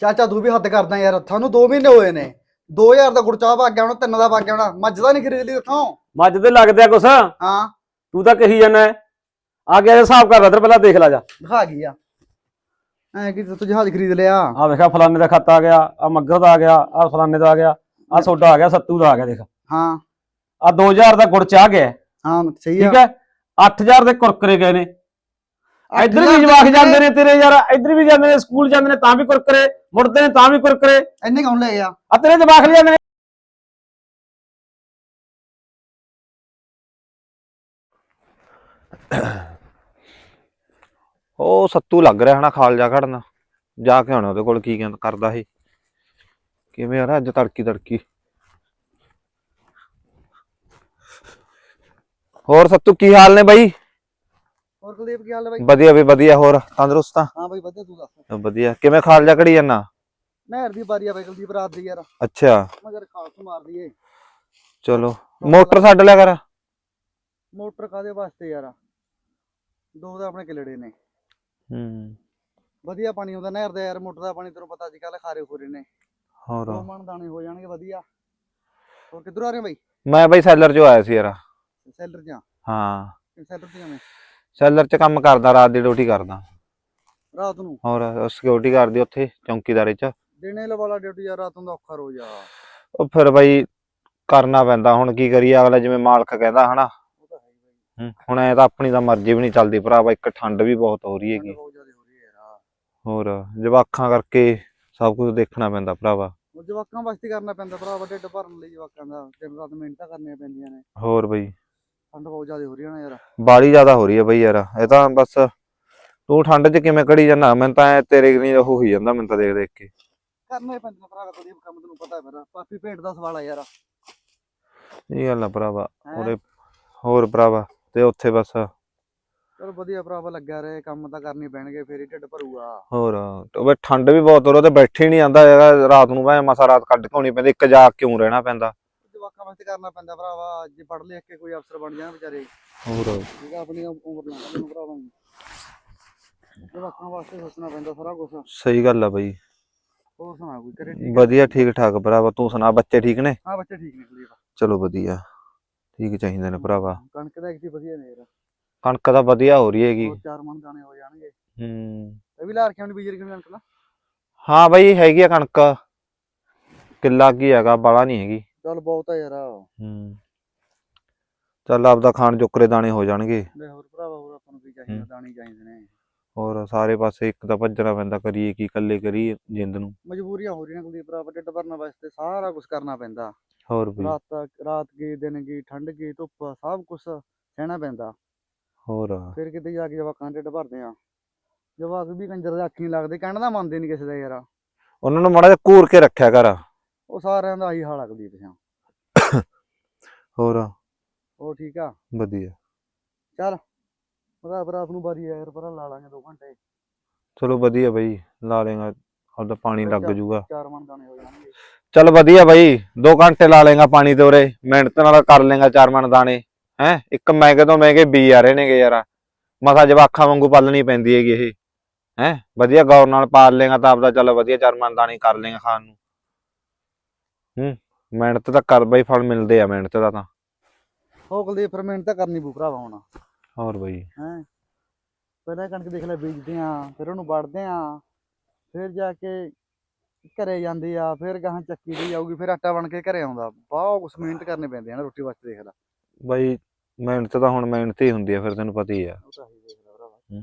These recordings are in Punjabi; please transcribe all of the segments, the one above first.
ਚਾਚਾ ਤੂੰ ਵੀ ਹੱਦ ਕਰਦਾ ਯਾਰ ਤੁਹਾਨੂੰ 2 ਮਹੀਨੇ ਹੋਏ ਨੇ। 2000 ਦਾ ਗੁੜਚਾ ਪਾ ਗਿਆ ਹੁਣ ਤਿੰਨ ਦਾ ਪਾ ਗਿਆ ਹੁਣ ਮੱਝ ਦਾ ਨਹੀਂ ਖਰੀਦ ਲਈ ਉੱਥੋਂ। ਮੱਝ ਤੇ ਲੱਗਦਿਆ ਕੁਛ। ਹਾਂ। ਤੂੰ ਤਾਂ ਕਹੀ ਜਾਂਦਾ ਆ ਗਿਆ ਹਿਸਾਬ ਕਰ ਇਧਰ ਪਹਿਲਾਂ ਦੇਖ ਲੈ ਜਾ। ਦਿਖਾ ਗਈ ਆ? ਐ ਕਿ ਤੂੰ ਜਹਾਜ਼ ਖਰੀਦ ਲਿਆ? ਆ ਵੇਖਾ ਫਲਾਣੇ ਦਾ ਖਾਤਾ ਆ ਗਿਆ ਆ ਮੱਗਰ ਦਾ ਆ ਗਿਆ ਆ ਫਲਾਣੇ ਦਾ ਆ ਗਿਆ ਆ ਸੋਡਾ ਆ ਗਿਆ ਸੱਤੂ ਦਾ ਆ ਗਿਆ ਦੇਖ। ਹਾਂ। ਆ 2000 ਦਾ ਗੁੜ ਚਾਹ ਗਿਆ। ਹਾਂ ਸਹੀ ਆ। ਠੀਕ ਹੈ? 8000 ਦੇ ਕੁਰਕਰੇ ਗਏ ਨੇ। ਇੱਧਰ ਵੀ 8000 ਜਵਾਕ ਜਾਂਦੇ ਨੇ ਤੇਰੇ ਯਾਰ ਇੱਧਰ ਵੀ ਜਾਂਦੇ ਨੇ ਸਕੂਲ ਜਾਂਦੇ ਨੇ ਤਾਂ ਵੀ ਕੁਰਕਰੇ ਮੁੜਦੇ ਨੇ ਤਾਂ ਵੀ ਕੁਰਕਰੇ ਇੰਨੇ ਕੌਣ ਲੈ ਗਿਆ? ਆ ਤੇਰੇ ਜਵਾਕ ਲੈ ਜਾਂਦੇ ਨੇ। ਉਹ ਸੱਤੂ ਲੱਗ ਰਿਹਾ ਹਨਾ ਖਾਲ ਜਾ ਖੜਨਾ। ਜਾ ਕੇ ਆਉਣਾ ਉਹਦੇ ਕੋਲ ਕੀ ਕਹਿੰਦਾ ਕਰਦਾ ਇਹ ਕਿਵੇਂ ਆ ਰਿਹਾ ਅੱਜ ਤੜਕੀ ਤੜਕੀ। ਹੋਰ ਸੱਤੂ ਕੀ ਹਾਲ ਨੇ ਬਾਈ? ਹੋਰ ਕੁਲਦੀਪ ਕੀ ਹਾਲ ਹੈ ਬਾਈ? ਵਧੀਆ ਵੀ ਵਧੀਆ ਹੋਰ ਤੰਦਰੁਸਤ ਆ? ਹਾਂ ਬਾਈ ਵਧੀਆ ਤੂੰ ਦੱਸ? ਵਧੀਆ। ਕਿਵੇਂ ਖਾਲ ਜਾ ਖੜੀ ਜਾਂਦਾ ਨਹਿਰ ਦੀ ਬਾਰੀ ਆ ਬਾਈ ਕੁਲਦੀਪ ਰਾਤ ਦੀ ਯਾਰ। ਅੱਛਾ। ਮਗਰ ਖਾਸ ਮਾਰ ਦਈਏ। ਚਲੋ। ਮੋਟਰ ਛੱਡ ਲਿਆ ਕਰ। ਮੋਟਰ ਕਾਦੇ ਵਾਸਤੇ ਯਾਰ? ਦੋ ਤਾਂ ਆਪਣੇ ਕਿਲੜੇ ਨੇ। ਹੂੰ। ਵਧੀਆ ਪਾਣੀ ਆਉਂਦਾ ਨਹਿਰ ਦਾ ਯਾਰ ਮੋਟਰ ਦਾ ਪਾਣੀ ਤੈਨੂੰ ਪਤਾ ਅੱਜ ਕੱਲ ਖਾਰੇ ਖੋਰੇ ਨੇ। ਹੋਰ। ਦੋ ਮਣ ਦਾਣੇ ਹੋ ਜਾਣਗੇ ਵਧੀਆ। ਹੋਰ ਕਿੱਧਰੋਂ ਆ ਰਹੇ ਹੋ ਬਾਈ? ਮੈਂ ਬਾਈ ਸੈਲਰ ਚੋਂ ਆਇਆ ਸੀ ਯਾਰ। ਸੈਲਰ ਜਾਂ ਹਾਂ। ਸੈਲਰ ਤੇ ਜਾਵੇਂ ਸੈਲਰ ਚ ਕੰਮ ਕਰਦਾ ਰਾਤ ਦੀ ਡਿਊਟੀ ਕਰਦਾ। ਰਾਤ ਨੂੰ? ਹੋਰ ਸਿਕਿਉਰਿਟੀ ਕਰਦੀ ਉੱਥੇ ਚੌਂਕੀਦਾਰੀ ਚ। ਦਿਨੇ ਲਵਾਲਾ ਡਿਊਟੀ ਯਾਰ ਰਾਤ ਨੂੰ ਦਾ ਔਖਾ ਰੋਜ਼ ਆ। ਉਹ ਫਿਰ ਬਾਈ ਕਰਨਾ ਪੈਂਦਾ ਹੁਣ ਕੀ ਕਰੀਏ ਅਗਲਾ ਜਿਵੇਂ ਮਾਲਕ ਕਹਿੰਦਾ ਹਨਾ। ਉਹ ਤਾਂ ਹੈ ਹੀ ਬਾਈ। ਹੂੰ, ਹੁਣ ਐ ਤਾਂ ਆਪਣੀ ਤਾਂ ਮਰਜ਼ੀ ਵੀ ਨਹੀਂ ਚੱਲਦੀ ਭਰਾਵਾ ਇੱਕ ਠੰਡ ਵੀ ਬਹੁਤ ਹੋ ਰਹੀ ਠੰਡ ਹੈਗੀ ਬਹੁਤ ਜ਼ਿਆਦਾ ਹੋ ਰਹੀ ਹੈ ਯਾਰ। ਹੋਰ ਜਵਾਖਾਂ ਕਰਕੇ ਸਭ ਕੁਝ ਦੇਖਣਾ ਪੈਂਦਾ ਭਰਾਵਾ। ਉਹ ਜਵਾਕਾਂ ਵਾਸਤੇ ਕਰਨਾ ਪੈਂਦਾ ਭਰਾ ਵੱਡੇ ਢਿੱਡ ਭਰਨ ਲਈ ਜਵਾਕਾਂ ਦਾ ਦਿਨ ਰਾਤ ਮਿਹਨਤਾਂ ਕਰਨੀਆਂ ਪੈਂਦੀਆਂ ਨੇ। ਹੋਰ ਬਈ। ਠੰਡ ਬਹੁਤ ਜ਼ਿਆਦਾ ਹੋ ਰਹੀ ਹੈ ਨਾ ਯਾਰ। ਬਾਲੀ ਜ਼ਿਆਦਾ ਹੋ ਰਹੀ ਹੈ ਬਈ ਯਾਰ ਇਹ ਤਾਂ ਬਸ ਤੂੰ ਠੰਡ 'ਚ ਕਿਵੇਂ ਕੜੀ ਜਾਂਦਾ? ਮੈਨੂੰ ਤਾਂ ਐ ਤੇਰੇ ਨਹੀਂ ਉਹ ਹੋਈ ਜਾਂਦਾ ਮੈਨੂੰ ਤਾਂ ਦੇਖ ਦੇਖ ਕੇ। ਕਰਨੇ ਪੈਂਦੇ ਭਰਾ ਕੁਲਦੀਪ ਕੰਮ ਤੈਨੂੰ ਪਤਾ ਹੈ ਮੇਰਾ ਪਾਪੀ ਭੇਡ ਦਾ ਸਵਾਲ ਆ ਯਾਰ। ਇਹ ਗੱਲ ਆ ਭਰਾਵਾ ਹੈਂ? ਉਹਦੇ ਹੋਰ ਭਰਾਵਾ ਤੇ ਉੱਥੇ ਬਸ ਚਲੋ ਵਧੀਆ ਭਰਾਵਾ ਲੱਗਿਆ ਰਹੇ ਕੰਮ ਤਾਂ ਕਰਨੀ ਪੈਣਗੇ ਫੇਰ ਹੀ ਢਿੱਡ ਭਰੂਗਾ। ਹੋਰ ਬਈ ਠੰਡ ਵੀ ਬਹੁਤ ਹੋ ਰਹੀ ਤੇ ਬੈਠੇ ਨਹੀਂ ਆਂਦਾ ਹੈਗਾ ਰਾਤ ਨੂੰ ਭਾਵੇਂ ਮਸਾ ਰਾਤ ਕੱਢ ਕੇ ਆਉਣੀ ਪੈਂਦੀ ਇੱਕ ਜਾ ਕਿਉਂ ਰਹਿਣਾ ਪੈਂਦਾ? ਜਵਾਕਾਂ ਵਾਸਤੇ ਕਰਨਾ ਪੈਂਦਾ ਭਰਾਵਾ ਜੇ ਪੜ੍ਹ ਲਿਖ ਕੇ ਕੋਈ ਅਫਸਰ ਬਣ ਜਾਣ ਵਿਚਾਰੇ। ਹੋਰ। ਠੀਕ ਆ ਆਪਣੀ ਉਮਰ ਲੰਘ ਜਾਣੀ ਭਰਾਵਾ ਜਵਾਕਾਂ ਵਾਸਤੇ ਸੋਚਣਾ ਪੈਂਦਾ ਸਾਰਾ ਕੁਝ ਸਹੀ ਗੱਲ ਆ ਬਈ। ਹੋਰ ਸੁਣਾ ਕੋਈ ਕਰੇ ਠੀਕ ਵਧੀਆ ਠੀਕ ਠਾਕ ਭਰਾਵਾ। ਤੂੰ ਸੁਣਾ ਬੱਚੇ ਠੀਕ ਨੇ? ਹਾਂ ਬੱਚੇ ਠੀਕ ਨੇ ਕੁਲਦੀਪ ਚਲੋ ਵਧੀਆ। ਠੀਕ ਚਾਹੀਦੇ ਨੇ ਭਰਾਵਾ। ਕਣਕ ਦਾ ਇੱਕ ਵਧੀਆ ਨੇ ਯਾਰ ਕਣਕ ਤਾਂ ਵਧੀਆ ਹੋ ਰਹੀ ਹੈਗੀ। ਦੋ ਚਾਰ ਮਣ ਦਾਣੇ ਹੋ ਜਾਣਗੇ। ਹੂੰ। ਇਹ ਵੀ ਲਾ ਰੱਖਿਆ ਉਹਨੇ ਬੀਜਰ ਕਿਵੇਂ ਕਣਕ ਨਾ? ਹਾਂ ਬਾਈ ਹੈਗੀ ਆ ਕਣਕ। ਕਿੱਲਾ ਕੀ ਹੈਗਾ ਬਾਲਾ ਨਹੀਂ ਹੈਗੀ। ਚੱਲ ਬਹੁਤ ਆ ਯਾਰ। ਹੂੰ। ਚੱਲ ਆਪਦਾ ਖਾਣ ਜੋਕਰੇ ਦਾਣੇ ਹੋ ਜਾਣਗੇ। ਲੈ ਹੋਰ ਭਰਾਵਾ ਹੋਰ ਆਪਾਂ ਨੂੰ ਕੀ ਚਾਹੀਦਾ? ਹੂੰ। ਦਾਣੇ ਚਾਹੀਦੇ ਨੇ। ਹੋਰ ਸਾਰੇ ਪਾਸੇ ਇੱਕ ਤਾਂ ਭੱਜਣਾ ਪੈਂਦਾ ਕਰੀਏ ਕੀ ਇਕੱਲੇ ਕਰੀਏ ਜਿੰਦ ਨੂੰ। ਮਜਬੂਰੀਆਂ ਹੋ ਰਹੀਆਂ ਕੁਲਦੀਪ ਭਰਾਵਾ ਢਿੱਡ ਭਰਨ ਵਾਸਤੇ ਸਾਰਾ ਕੁਝ ਕਰਨਾ ਪੈਂਦਾ। ਹੋਰ ਵੀ ਰਾਤ ਰਾਤ ਗਈ ਦਿਨ ਗਈ ਠੰਡ ਗਈ ਧੁੱਪ ਸਭ ਕੁਝ ਸਹਿਣਾ ਪੈਂਦਾ। ਹੋਰ। ਫਿਰ ਕਿਤੇ ਜਾ ਕੇ ਜਵਾਕਾਂ ਦੇ ਢਿੱਡ ਭਰਦੇ ਆ। ਜਵਾਕ ਵੀ ਕੰਜਰ ਦੇ ਅੱਖੀ ਨਹੀਂ ਲੱਗਦੇ ਕਹਿਣ ਦਾ ਮੰਨਦੇ ਨਹੀਂ ਕਿਸੇ ਦਾ ਯਾਰ। ਉਹਨਾਂ ਨੂੰ ਮਾੜਾ ਜਿਹਾ ਘੂਰ ਕੇ ਰੱਖਿਆ ਕਰ। ਉਹ ਸਾਰਿਆਂ ਦਾ ਆਹੀ ਹਾਲ ਆ ਕੁਲਦੀਪ ਸਿੰਘ ਹੋਰ? ਉਹ ਠੀਕ ਆ? ਵਧੀਆ। ਚੱਲ ਭਰਾ ਭਰਾ ਨੂੰ ਬਾਰੀ ਆ ਯਾਰ ਲਾ ਲਾਂਗੇ 2 ਘੰਟੇ। ਚਲੋ ਵਧੀਆ ਬਈ ਲਾ ਲੇਗਾ ਆਪਦਾ ਪਾਣੀ ਲੱਗ ਜੂਗਾ। ਚਾਰ ਮਣ ਦਾਣੇ ਹੋ ਜਾਣਗੇ। ਚੱਲ ਵਧੀਆ ਬਈ 2 ਘੰਟੇ ਲਾ ਲੇਗਾ ਪਾਣੀ ਤੇ ਉਰੇ ਮਿਹਨਤ ਨਾਲ ਕਰ ਲੇਗਾ ਚਾਰ ਮਣ ਦਾਣੇ ਹੈ? ਇੱਕ ਮਹਿੰਗੇ ਤੋਂ ਮਹਿੰਗੇ ਬੀ ਆ ਰਹੇ ਨੇਗੇ ਯਾਰ। ਮਸਾ ਜਵਾਖਾਂ ਵਾਂਗੂ ਪਾਲਣੀ ਪੈਂਦੀ ਹੈਗੀ ਇਹ ਹੈ? ਵਧੀਆ ਗੌਰ ਨਾਲ ਪਾਲ ਲੇਗਾ ਤਾਂ ਆਪਦਾ ਚੱਲ ਵਧੀਆ ਚਾਰ ਮਣ ਦਾਣੇ ਕਰ ਲੇਗਾ ਖਾਣ ਨੂੰ। ਹੂੰ ਮਿਹਨਤ ਤਾਂ ਕਰ ਬਈ ਫਲ ਮਿਲਦੇ ਆ ਮਿਹਨਤ ਦਾ ਤਾਂ। ਉਹ ਕੁਲਦੀਪ ਫਿਰ ਮਿਹਨਤ ਤਾਂ ਕਰਨੀ ਪਊ ਭਰਾਵਾ ਹੁਣ। ਹੋਰ ਬਈ। ਹੈ ਪਹਿਲਾਂ ਕਣਕ ਦੇਖ ਲੈ ਬੀਜਦੇ ਆ ਫਿਰ ਉਹਨੂੰ ਵੜਦੇ ਆ ਫਿਰ ਜਾ ਕੇ ਘਰੇ ਜਾਂਦੀ ਆ ਫਿਰ ਗਾਹਾਂ ਚੱਕੀ ਦੀ ਜਾਊਗੀ ਫਿਰ ਆਟਾ ਬਣ ਕੇ ਘਰੇ ਆਉਂਦਾ। ਬਹੁਤ ਕੁਛ ਮਿਹਨਤ ਕਰਨੀ ਪੈਂਦੀ ਆ ਨਾ ਰੋਟੀ ਵਾਸਤੇ ਦੇਖ ਲੈ। ਬਈ ਮਿਹਨਤ ਤਾਂ ਹੁਣ ਮਿਹਨਤ ਹੀ ਹੁੰਦੀ ਆ ਫਿਰ ਤੈਨੂੰ ਪਤਾ ਹੀ ਆ। ਉਹ ਤਾਂ ਹੀ ਦੇਖ ਲੈ ਭਰਾਵਾ। ਹੂੰ।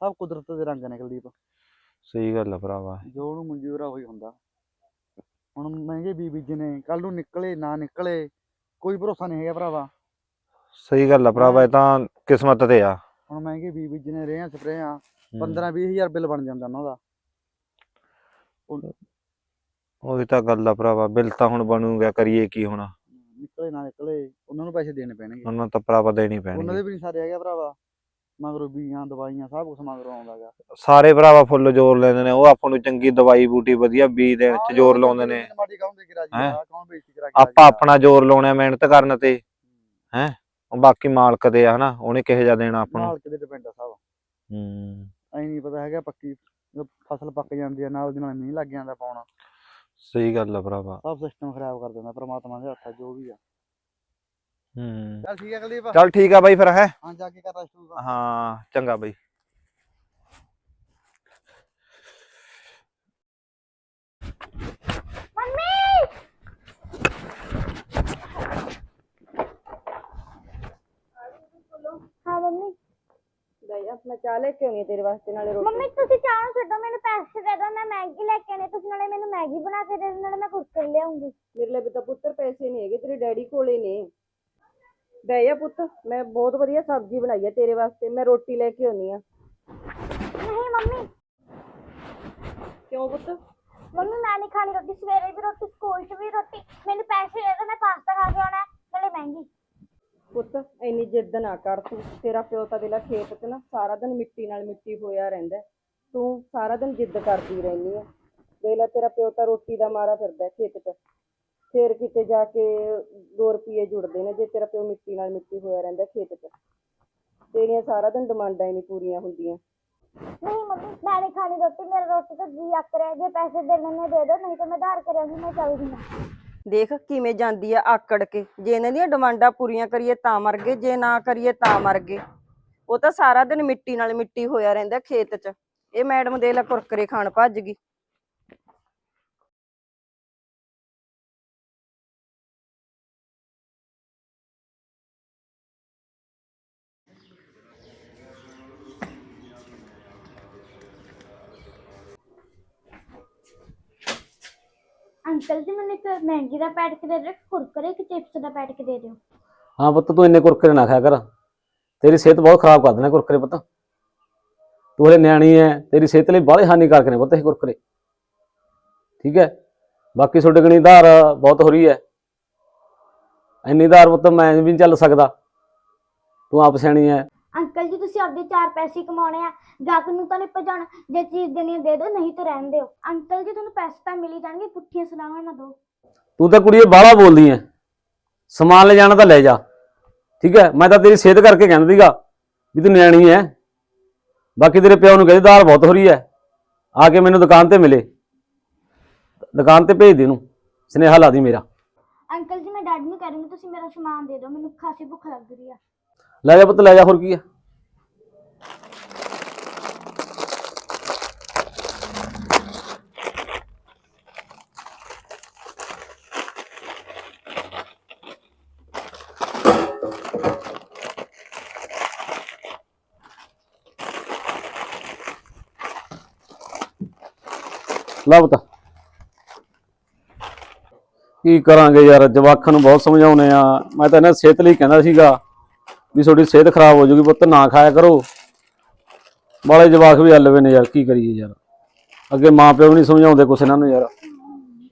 ਸਭ ਕੁਦਰਤ ਦੇ ਰੰਗ ਨੇ ਕੁਲਦੀਪ। ਸਹੀ ਗੱਲ ਆ ਭਰਾਵਾ। ਜੋ ਉਹਨੂੰ ਮਨਜ਼ੂਰ ਆ ਉਹੀ ਹੁੰਦਾ। ਹੁਣ ਮਹਿੰਗੇ ਬੀਜੇ ਨੇ ਕੱਲ ਨੂੰ ਨਿਕਲੇ ਨਾ ਨਿਕਲੇ ਕੋਈ ਭਰੋਸਾ ਨਹੀਂ ਹੈਗਾ ਭਰਾਵਾ। ਸਹੀ ਗੱਲ ਆ ਭਰਾਵਾ ਇਹ ਤਾਂ ਕਿਸਮਤ ਤੇ ਆ। ਹੁਣ ਮਹਿੰਗੇ ਬੀਜੇ ਨੇ ਰੇਹਾਂ ਸਪਰੇਆਂ ਹੂੰ। 15 20000 ਬਿੱਲ ਬਣ ਜਾਂਦਾ ਉਹਨਾਂ ਦਾ। ਉਹੀ ਤਾਂ ਗੱਲ ਆ ਭਰਾਵਾ ਬਿੱਲ ਤਾਂ ਹੁਣ ਬਣੂਗਾ ਕਰੀਏ ਕੀ ਹੁਣ। ਨਿਕਲੇ ਨਾ ਨਿਕਲੇ ਉਹਨਾਂ ਨੂੰ ਪੈਸੇ ਦੇਣੇ ਪੈਣਗੇ। ਉਹਨਾਂ ਤਾਂ ਭਰਾਵਾ ਦੇਣੀ ਉਹਨਾਂ ਪੈਣੀ ਦੇ ਵੀ ਨਹੀਂ ਸਾਰੇ ਹੈਗੇ ਭਰਾਵਾ। ਮਗਰੋਂ ਬੀਆਂ ਦਵਾਈਆਂ ਸਭ ਕੁਝ ਮਗਰੋਂ ਆਉਂਦਾ ਗਾ। ਸਾਰੇ ਭਰਾਵਾ ਫੁੱਲ ਜ਼ੋਰ ਲੈਂਦੇ ਨੇ ਉਹ ਆਪਾਂ ਨੂੰ ਚੰਗੀ ਦਵਾਈ ਬੂਟੀ ਵਧੀਆ ਬੀਜ ਦੇਣ ਚ ਜ਼ੋਰ ਲਾਉਂਦੇ ਨੇ। ਮਾੜੀ ਕੌਣ ਦੇ ਕੇ ਰਾਜੀ ਹੈਂ? ਆ ਕੌਣ ਬੇਇੱਜ਼ਤੀ ਕਰਾ ਕੇ ਆਪਾਂ? ਆਪਣਾ ਜ਼ੋਰ ਲਾਉਣਾ ਮਿਹਨਤ ਕਰਨ ਤੇ। ਉਹ ਬਾਕੀ ਮਾਲਕ ਦੇ ਆ ਹਨਾ ਉਹਨੇ ਕਿਹੋ ਜਿਹਾ ਦੇਣਾ ਆਪਾਂ ਨੂੰ। ਮਾਲਕ ਦੇ ਡਿਪੈਂਡ ਆ ਸਭ। ਹੂੰ। ਐ ਨਹੀਂ ਪਤਾ ਹੈਗਾ ਪੱਕੀ ਜਦੋਂ ਫਸਲ ਪੱਕ ਜਾਂਦੀ ਆ ਨਾਲ ਦੀ ਨਾਲ ਮੀਂਹ ਲੱਗ ਜਾਂਦਾ ਪਾਉਣਾ। ਸਹੀ ਗੱਲ ਆ ਭਰਾਵਾ। ਸਭ ਸਿਸਟਮ ਖਰਾਬ ਕਰ ਦਿੰਦਾ ਪ੍ਰਮਾਤਮਾ ਦੇ ਹੱਥ ਆ ਜੋ ਵੀ ਆ। ਹੂੰ। ਚੱਲ ਠੀਕ ਹੈ ਕੁਲਦੀਪ। ਚੱਲ ਠੀਕ ਆ ਬਾਈ ਫਿਰ ਹੈ? ਹਾਂ ਜਾ ਕੇ ਕਰ ਰੈਸਟ ਤੂੰ ਹਾਂ ਚੰਗਾ ਬਾਈ। ਹਾਂ ਮੰਮੀ। ਮੈਂ ਚਾਹ ਲੈ ਕੇ ਆਉਣੀ ਤੇਰੇ ਵਾਸਤੇ ਨਾਲੇ ਰੋਟੀ। ਮੰਮੀ ਤੁਸੀਂ ਚਾਹ ਨੂੰ ਛੱਡੋ ਮੈਨੂੰ ਪੈਸੇ ਦੇ ਦਿਓ ਮੈਂ ਮੈਗੀ ਲੈ ਕੇ ਆਣੀ ਤੁਸੀਂ ਨਾਲੇ ਮੈਨੂੰ ਮੈਗੀ ਬਣਾ ਕੇ ਦੇ ਦਿਓ ਨਾਲੇ ਮੈਂ ਕੁਰਕਰੇ ਲਿਆਉਂਗੀ। ਮੇਰੇ ਲਈ ਵੀ ਤਾਂ ਪੁੱਤਰ ਪੈਸੇ ਨਹੀਂ ਹੈਗੇ ਤੇਰੇ ਡੈਡੀ ਕੋਲੇ ਨੇ। ਦਇਆ ਪੁੱਤ ਮੈਂ ਬਹੁਤ ਵਧੀਆ ਸਬਜ਼ੀ ਬਣਾਈ ਆ ਤੇਰੇ ਵਾਸਤੇ ਮੈਂ ਰੋਟੀ ਲੈ ਕੇ ਆਉਣੀ ਆ। ਨਹੀਂ ਮੰਮੀ। ਕਿਉਂ ਪੁੱਤ? ਮੰਮੀ ਮੈਂ ਨਹੀਂ ਖਾਣੀ ਰੋਟੀ ਸਵੇਰੇ ਵੀ ਰੋਟੀ ਸਕੂਲ 'ਚ ਵੀ ਰੋਟੀ। ਮੈਨੂੰ ਪੈਸੇ ਦੇ ਦਿਓ ਮੈਂ ਪਾਸਤਾ ਖਾ ਕੇ ਆਉਣਾ ਹੈ, ਨਾਲੇ ਮਹਿੰਗੀ। ਪੁੱਤ ਇੰਨੀ ਜਿੱਦ ਨਾ ਕਰ ਤੂੰ। ਤੇਰਾ ਪਿਓ ਤਾਂ ਦੇਲਾ ਖੇਤ 'ਚ ਨਾ ਸਾਰਾ ਦਿਨ ਮਿੱਟੀ ਨਾਲ ਮਿੱਟੀ ਹੋਇਆ ਰਹਿੰਦਾ ਹੈ। ਤੂੰ ਸਾਰਾ ਦਿਨ ਜਿੱਦ ਕਰਦੀ ਰਹਿੰਦੀ ਆ। ਦੇਲਾ ਤੇਰਾ ਪਿਓ ਤਾਂ ਰੋਟੀ ਦਾ ਮਾਰਾ ਫਿਰਦਾ ਹੈ ਖੇਤ 'ਚ। ਫੇਰ ਕਿਤੇ ਜਾ ਕੇ 2 ਰੁਪਏ ਜੁੜਦੇ ਨੇ ਜੇ ਤੇਰਾ ਪਿਓ ਮਿੱਟੀ ਨਾਲ ਮਿੱਟੀ ਹੋਇਆ ਰਹਿੰਦਾ ਖੇਤ 'ਚ। ਤੇਰੀਆਂ ਸਾਰਾ ਦਿਨ ਡਿਮਾਂਡਾਂ ਹੀ ਨਹੀਂ ਪੂਰੀਆਂ ਹੁੰਦੀਆਂ। ਨਹੀਂ ਮੰਮੀ ਮੈਂ ਨਹੀਂ ਖਾਣੀ ਰੋਟੀ ਮੇਰਾ ਰੋਟੀ ਤਾਂ ਜੀ ਅੱਕ ਰਿਹਾ ਜੇ ਪੈਸੇ ਦੇਣੇ ਨੇ ਦੇ ਦਿਓ ਨਹੀਂ ਤਾਂ ਮੈਂ ਧਾਰ ਕਰਾਂਗੀ ਮੈਂ ਚੱਲਦੀ ਹਾਂ ਦੇਖ ਕਿਵੇਂ ਜਾਂਦੀ ਆ ਆਕੜ ਕੇ। ਜੇ ਇਹਨਾਂ ਦੀਆਂ ਡਿਮਾਂਡਾਂ ਪੂਰੀਆਂ ਕਰੀਏ ਤਾਂ ਮਰ ਗਏ ਜੇ ਨਾ ਕਰੀਏ ਤਾਂ ਮਰ ਗਏ। ਉਹ ਤਾਂ ਸਾਰਾ ਦਿਨ ਮਿੱਟੀ ਨਾਲ ਮਿੱਟੀ ਹੋਇਆ ਰਹਿੰਦਾ ਖੇਤ 'ਚ। ਇਹ ਮੈਡਮ ਦੇ ਲਾ ਕੁਰਕਰੇ ਖਾਣ ਭੱਜ ਗਈ। ਅੰਕਲ ਜੀ, ਮੈਨੂੰ ਇੱਕ ਮੈਗੀ ਦਾ ਪੈਕਟ ਦੇ ਦਿਓ, ਇੱਕ ਕੁਰਕਰੇ, ਇੱਕ ਚਿਪਸ ਦਾ ਪੈਕਟ ਦੇ ਦਿਓ। ਹਾਂ ਪੁੱਤ, ਤੂੰ ਇੰਨੇ ਕੁਰਕਰੇ ਨਾ ਖਾਇਆ ਕਰ। ਤੇਰੀ ਸਿਹਤ ਬਹੁਤ ਖਰਾਬ ਕਰ ਦੇਣਾ ਕੁਰਕਰੇ ਪੁੱਤ। ਤੂੰ ਹਲੇ ਨਿਆਣੀ ਹੈ ਤੇਰੀ ਸਿਹਤ ਲਈ ਬਾਹਲੇ ਹਾਨੀਕਾਰਕ ਨੇ ਪੁੱਤ ਇਹ ਕੁਰਕਰੇ। ਠੀਕ ਹੈ ਬਾਕੀ ਤੁਹਾਡੇ ਕਣੀ ਧਾਰ ਬਹੁਤ ਹੋ ਰਹੀ ਹੈ ਇੰਨੀ ਧਾਰ ਪੁੱਤ ਮੈਂ ਵੀ ਨਹੀਂ ਚੱਲ ਸਕਦਾ। ਤੂੰ ਆਪ ਸਿਆਣੀ ਹੈ ਤੁਸੀਂ ਆਪਦੇ ਚਾਰ ਪੈਸੇ ਕਮਾਉਣੇ ਆ ਗਾਹਕ ਨੂੰ ਤਾਂ ਨਹੀਂ ਭਜਾਉਣਾ ਜੇ ਚੀਜ਼ ਦੇਣੀ ਹੈ ਦੇ ਦਿਓ ਨਹੀਂ ਤਾਂ ਰਹਿਣ ਦਿਓ। ਅੰਕਲ ਜੀ ਤੁਹਾਨੂੰ ਪੈਸੇ ਤਾਂ ਮਿਲ ਹੀ ਜਾਣਗੇ ਪੁੱਠੀਆਂ ਸੁਣਾਵਾਂ ਨਾ ਦਿਓ। ਤੂੰ ਤਾਂ ਕੁੜੀਏ ਬਾਹਲਾ ਬੋਲਦੀ ਐ। ਸਮਾਨ ਲੈ ਜਾਣਾ ਤਾਂ ਲੈ ਜਾ। ਠੀਕ ਹੈ ਮੈਂ ਤਾਂ ਤੇਰੀ ਸਿਹਤ ਕਰਕੇ ਕਹਿੰਦਾ ਸੀਗਾ ਵੀ ਤੂੰ ਨਿਆਣੀ ਐ। ਬਾਕੀ ਤੇਰੇ ਪਿਓ ਨੂੰ ਕਹਿੰਦੇ ਦਾਲ ਬਹੁਤ ਹੋ ਰਹੀ ਐ। ਆ ਕੇ ਮੈਨੂੰ ਦੁਕਾਨ ਤੇ ਮਿਲੇ। ਦੁਕਾਨ ਤੇ ਭੇਜ ਦੇ ਇਹਨੂੰ। ਸੁਨੇਹਾ ਲਾ ਦੀ ਮੇਰਾ। ਅੰਕਲ ਜੀ ਮੈਂ ਡੈਡੀ ਨੂੰ ਕਹਿ ਰਹੀ ਹਾਂ ਤੁਸੀਂ ਮੇਰਾ ਸਮਾਨ ਦੇ ਦਿਓ ਮੈਨੂੰ ਖਾਸੀ ਭੁੱਖ ਲੱਗ ਰਹੀ ਆ। ਲੈ ਜਾ ਪੁੱਤ ਲੈ ਜਾ ਹੋਰ ਕੀ ਐ ਲਾ ਕੀ ਕਰਾਂਗੇ ਯਾਰ ਜਵਾਕਾਂ ਨੂੰ ਬਹੁਤ ਸਮਝਾਉਨੇ ਆ। ਮੈਂ ਤਾਂ ਇਹਨਾਂ ਸਿਹਤ ਲਈ ਕਹਿੰਦਾ ਸੀਗਾ ਵੀ ਤੁਹਾਡੀ ਸਿਹਤ ਖਰਾਬ ਹੋ ਜੂਗੀ ਪੁੱਤ, ਨਾ ਖਾਇਆ ਕਰੋ। ਬਾਲੇ ਜਵਾਕ ਵੀ ਹੱਲਵੇ ਨੇ ਯਾਰ, ਕੀ ਕਰੀਏ ਯਾਰ। ਅੱਗੇ ਮਾਂ ਪਿਓ ਵੀ ਨਹੀਂ ਸਮਝਾਉਂਦੇ ਕੁਛ ਇਹਨਾਂ ਨੂੰ ਯਾਰ।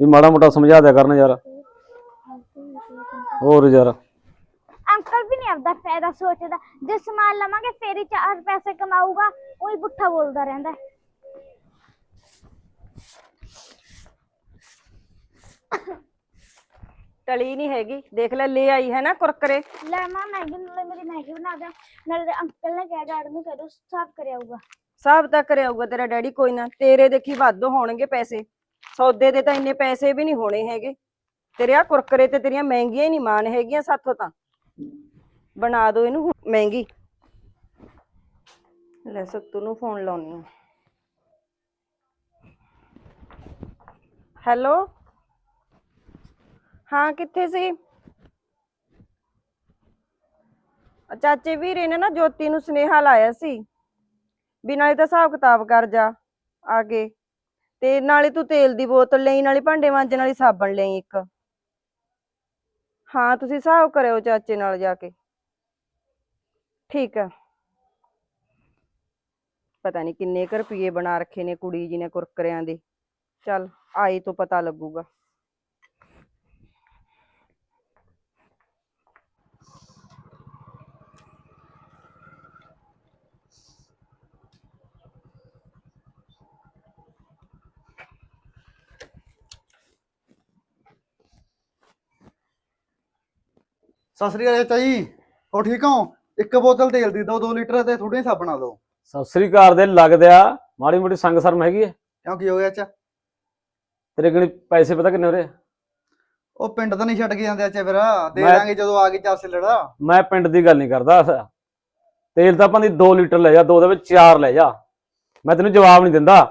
ਵੀ ਮਾੜਾ ਮੋਟਾ ਸਮਝਾ ਦਿਆ ਕਰਨ ਯਾਰ। ਹੋਰ ਯਾਰ। ਅੰਕਲ ਵੀ ਨਹੀਂ ਆਪਦਾ ਫਾਇਦਾ ਸੋਚਦਾ। ਜੇ ਸਮਾਨ ਲਵਾਂਗੇ, ਫੇਰ ਹੀ ਚਾਰ ਪੈਸੇ ਕਮਾਊਗਾ। ਉਹੀ ਪੁੱਠਾ ਬੋਲਦਾ ਰਹਿੰਦਾ। ਟਲੀ ਨਹੀਂ ਹੈਗੀ। ਦੇਖ ਲੈ ਲੈ ਆਈ ਹੈ ਨਾ ਕੁਰਕਰੇ। ਲੈ ਮਾਂ ਮੈਗੀ ਨਾਲੇ ਮੇਰੀ ਮੈਗੀ ਬਣਾ ਦੇ। ਨਾਲੇ ਅੰਕਲ ਨੇ ਕਿਹਾ ਡੈਡ ਨੂੰ ਕਹਿ ਦੋ ਸਾਫ਼ ਕਰਿਆ ਆਊਗਾ ਸਭ ਤਾਂ ਕਰਿਆਊਗਾ ਤੇਰਾ ਡੈਡੀ ਕੋਈ ਨਾ। ਤੇਰੇ ਦੇਖੀ ਵੱਧ ਹੋਣਗੇ ਪੈਸੇ। ਸੌਦੇ ਦੇ ਤਾਂ ਇੰਨੇ ਪੈਸੇ ਵੀ ਨਹੀਂ ਹੋਣੇ ਹੈਗੇ। ਤੇਰੇ ਆ ਕੁਰਕਰੇ ਤੇ ਤੇਰੀਆਂ ਮਹਿੰਗੀਆਂ ਹੀ ਨਹੀਂ ਮਾਨ ਹੈਗੀਆਂ ਸਾਥੋਂ ਤਾਂ। ਬਣਾ ਦੋ ਇਹਨੂੰ ਹੁਣ ਮਹਿੰਗੀ। ਲੈ ਸੱਤੂ ਨੂੰ ਫੋਨ ਲਾਉਣੀ ਹੈਲੋ? ਹਾਂ, ਕਿੱਥੇ ਸੀ? ਚਾਚੇ ਵੀਰੇ ਨੇ ਨਾ ਜੋਤੀ ਨੂੰ ਸੁਨੇਹਾ ਲਾਇਆ ਸੀ ਵੀ ਨਾਲੇ ਤਾਂ ਹਿਸਾਬ ਕਿਤਾਬ ਕਰ ਜਾ ਆ ਕੇ ਤੇ ਨਾਲੇ ਤੂੰ ਤੇਲ ਦੀ ਬੋਤਲ ਲਈ, ਨਾਲੇ ਭਾਂਡੇ ਮਾਂਜਣ ਵਾਲੀ ਸਾਬਣ ਲਈ ਇੱਕ। ਹਾਂ, ਤੁਸੀਂ ਹਿਸਾਬ ਕਰਿਓ ਚਾਚੇ ਨਾਲ ਜਾ ਕੇ। ਠੀਕ ਆ। ਪਤਾ ਨਹੀਂ ਕਿੰਨੇ ਕੁ ਰੁਪਏ ਬਣਾ ਰੱਖੇ ਨੇ ਕੁੜੀ ਜੀ ਨੇ ਕੁਰਕਰਿਆਂ ਦੇ। ਚੱਲ, ਆਈ ਤੋਂ ਪਤਾ ਲੱਗੂਗਾ। ਸਤਿ ਸ੍ਰੀ ਅਕਾਲ ਚਾਚਾ ਜੀ। ਹੋ ਠੀਕ ਹੋ? ਇੱਕ ਬੋਤਲ ਤੇਲ ਦੀ ਦਿਓ 2 ਲੀਟਰ ਤੇ ਥੋੜੀ ਸਾਬਣਾ ਦਿਓ। ਸਤਿ ਸ੍ਰੀ ਅਕਾਲ ਦੇ ਲੱਗਦਿਆ ਮਾੜੀ ਮੋਟੀ ਸੰਗ ਸ਼ਰਮ ਹੈਗੀ ਹੈ ਕਿਉਂ ਕੀ ਹੋ ਗਿਆ ਚਾਚਾ? ਤੇਰੇ ਕੋਲ ਪੈਸੇ ਪਤਾ ਕਿੰਨੇ ਹੋ ਰਹੇ? ਉਹ ਪਿੰਡ ਤਾਂ ਨਹੀਂ ਛੱਡ ਕੇ ਜਾਂਦੇ ਚਾਚਾ ਫਿਰ। ਦੇ ਮੈਂ- ਦਾਂਗੇ ਜਦੋਂ ਆ ਗਈ ਚਾਰ ਸਿਲੜਾ। ਮੈਂ ਪਿੰਡ ਦੀ ਗੱਲ ਨਹੀਂ ਕਰਦਾ। ਤੇਲ ਤਾਂ ਆਪਾਂ ਦੀ 2 ਲੀਟਰ ਲੈ ਜਾ ਦੋ ਦੇ ਵਿੱਚ 4 ਲੈ ਜਾ। ਮੈਂ ਤੈਨੂੰ ਜਵਾਬ ਨਹੀਂ ਦਿੰਦਾ।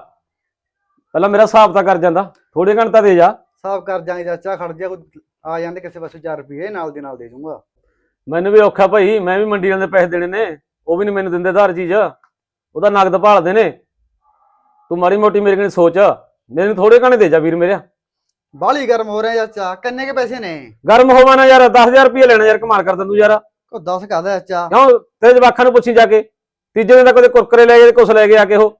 ਪਹਿਲਾਂ ਮੇਰਾ ਹਿਸਾਬ ਤਾਂ ਕਰ ਜਾਂਦਾ। ਥੋੜੇ ਘੰਟੇ ਦੇ ਜਾ। ਸਾਫ਼ ਕਰ ਜਾਾਂਗੇ ਚਾਚਾ ਖੜ ਜਾ ਕੋਈ ਆ ਜਾਂਦੇ ਕਿਸੇ ਪਾਸੇ 4 ਰੁਪਏ ਨਾਲ ਦੀ ਨਾਲ ਦੇ ਜੂੰਗਾ ਮੈਨੂੰ ਵੀ ਔਖਾ ਭਾਈ ਮੈਂ ਵੀ ਮੰਡੀ ਵਾਲਿਆਂ ਦੇ ਪੈਸੇ ਦੇਣੇ ਨੇ ਉਹ ਵੀ ਨਹੀਂ ਮੈਨੂੰ ਦਿੰਦੇ ਧਾਰ ਚੀਜ਼। ਉਹਦਾ ਨਗਦ ਭਾਲਦੇ ਨੇ। ਤੂੰ ਮਾੜੀ ਮੋਟੀ ਮੇਰੇ ਕੋਲ ਸੋਚ ਮੈਨੂੰ ਥੋੜੇ ਘੰਟੇ ਦੇ ਜਾ ਵੀਰ ਮੇਰਿਆ ਬਾਹਲੀ ਗਰਮ ਹੋ ਰਿਹਾ ਚਾਚਾ ਕਿੰਨੇ ਕੇ ਪੈਸੇ ਨੇ? ਗਰਮ ਹੋਵਾ ਨਾ ਯਾਰ 10000 ਰੁਪਏ ਲੈਣਾ ਯਾਰ ਕਮਾਲ ਕਰਦਾ ਤੂੰ ਯਾਰ। ਕੋ 10 ਕਹਦਾ ਚਾਚਾ ਕਿਉਂ ਤੇਰੇ ਜਵਾਖਾਂ ਨੂੰ ਪੁੱਛੀ ਜਾ ਕੇ? ਤੀਜੇ ਦਿਨ ਤਾਂ ਕਦੇ ਕੁਰਕਰੇ ਲੈ ਗਏ ਕੁਛ ਲੈ ਕੇ ਆ ਕੇ ਉਹ।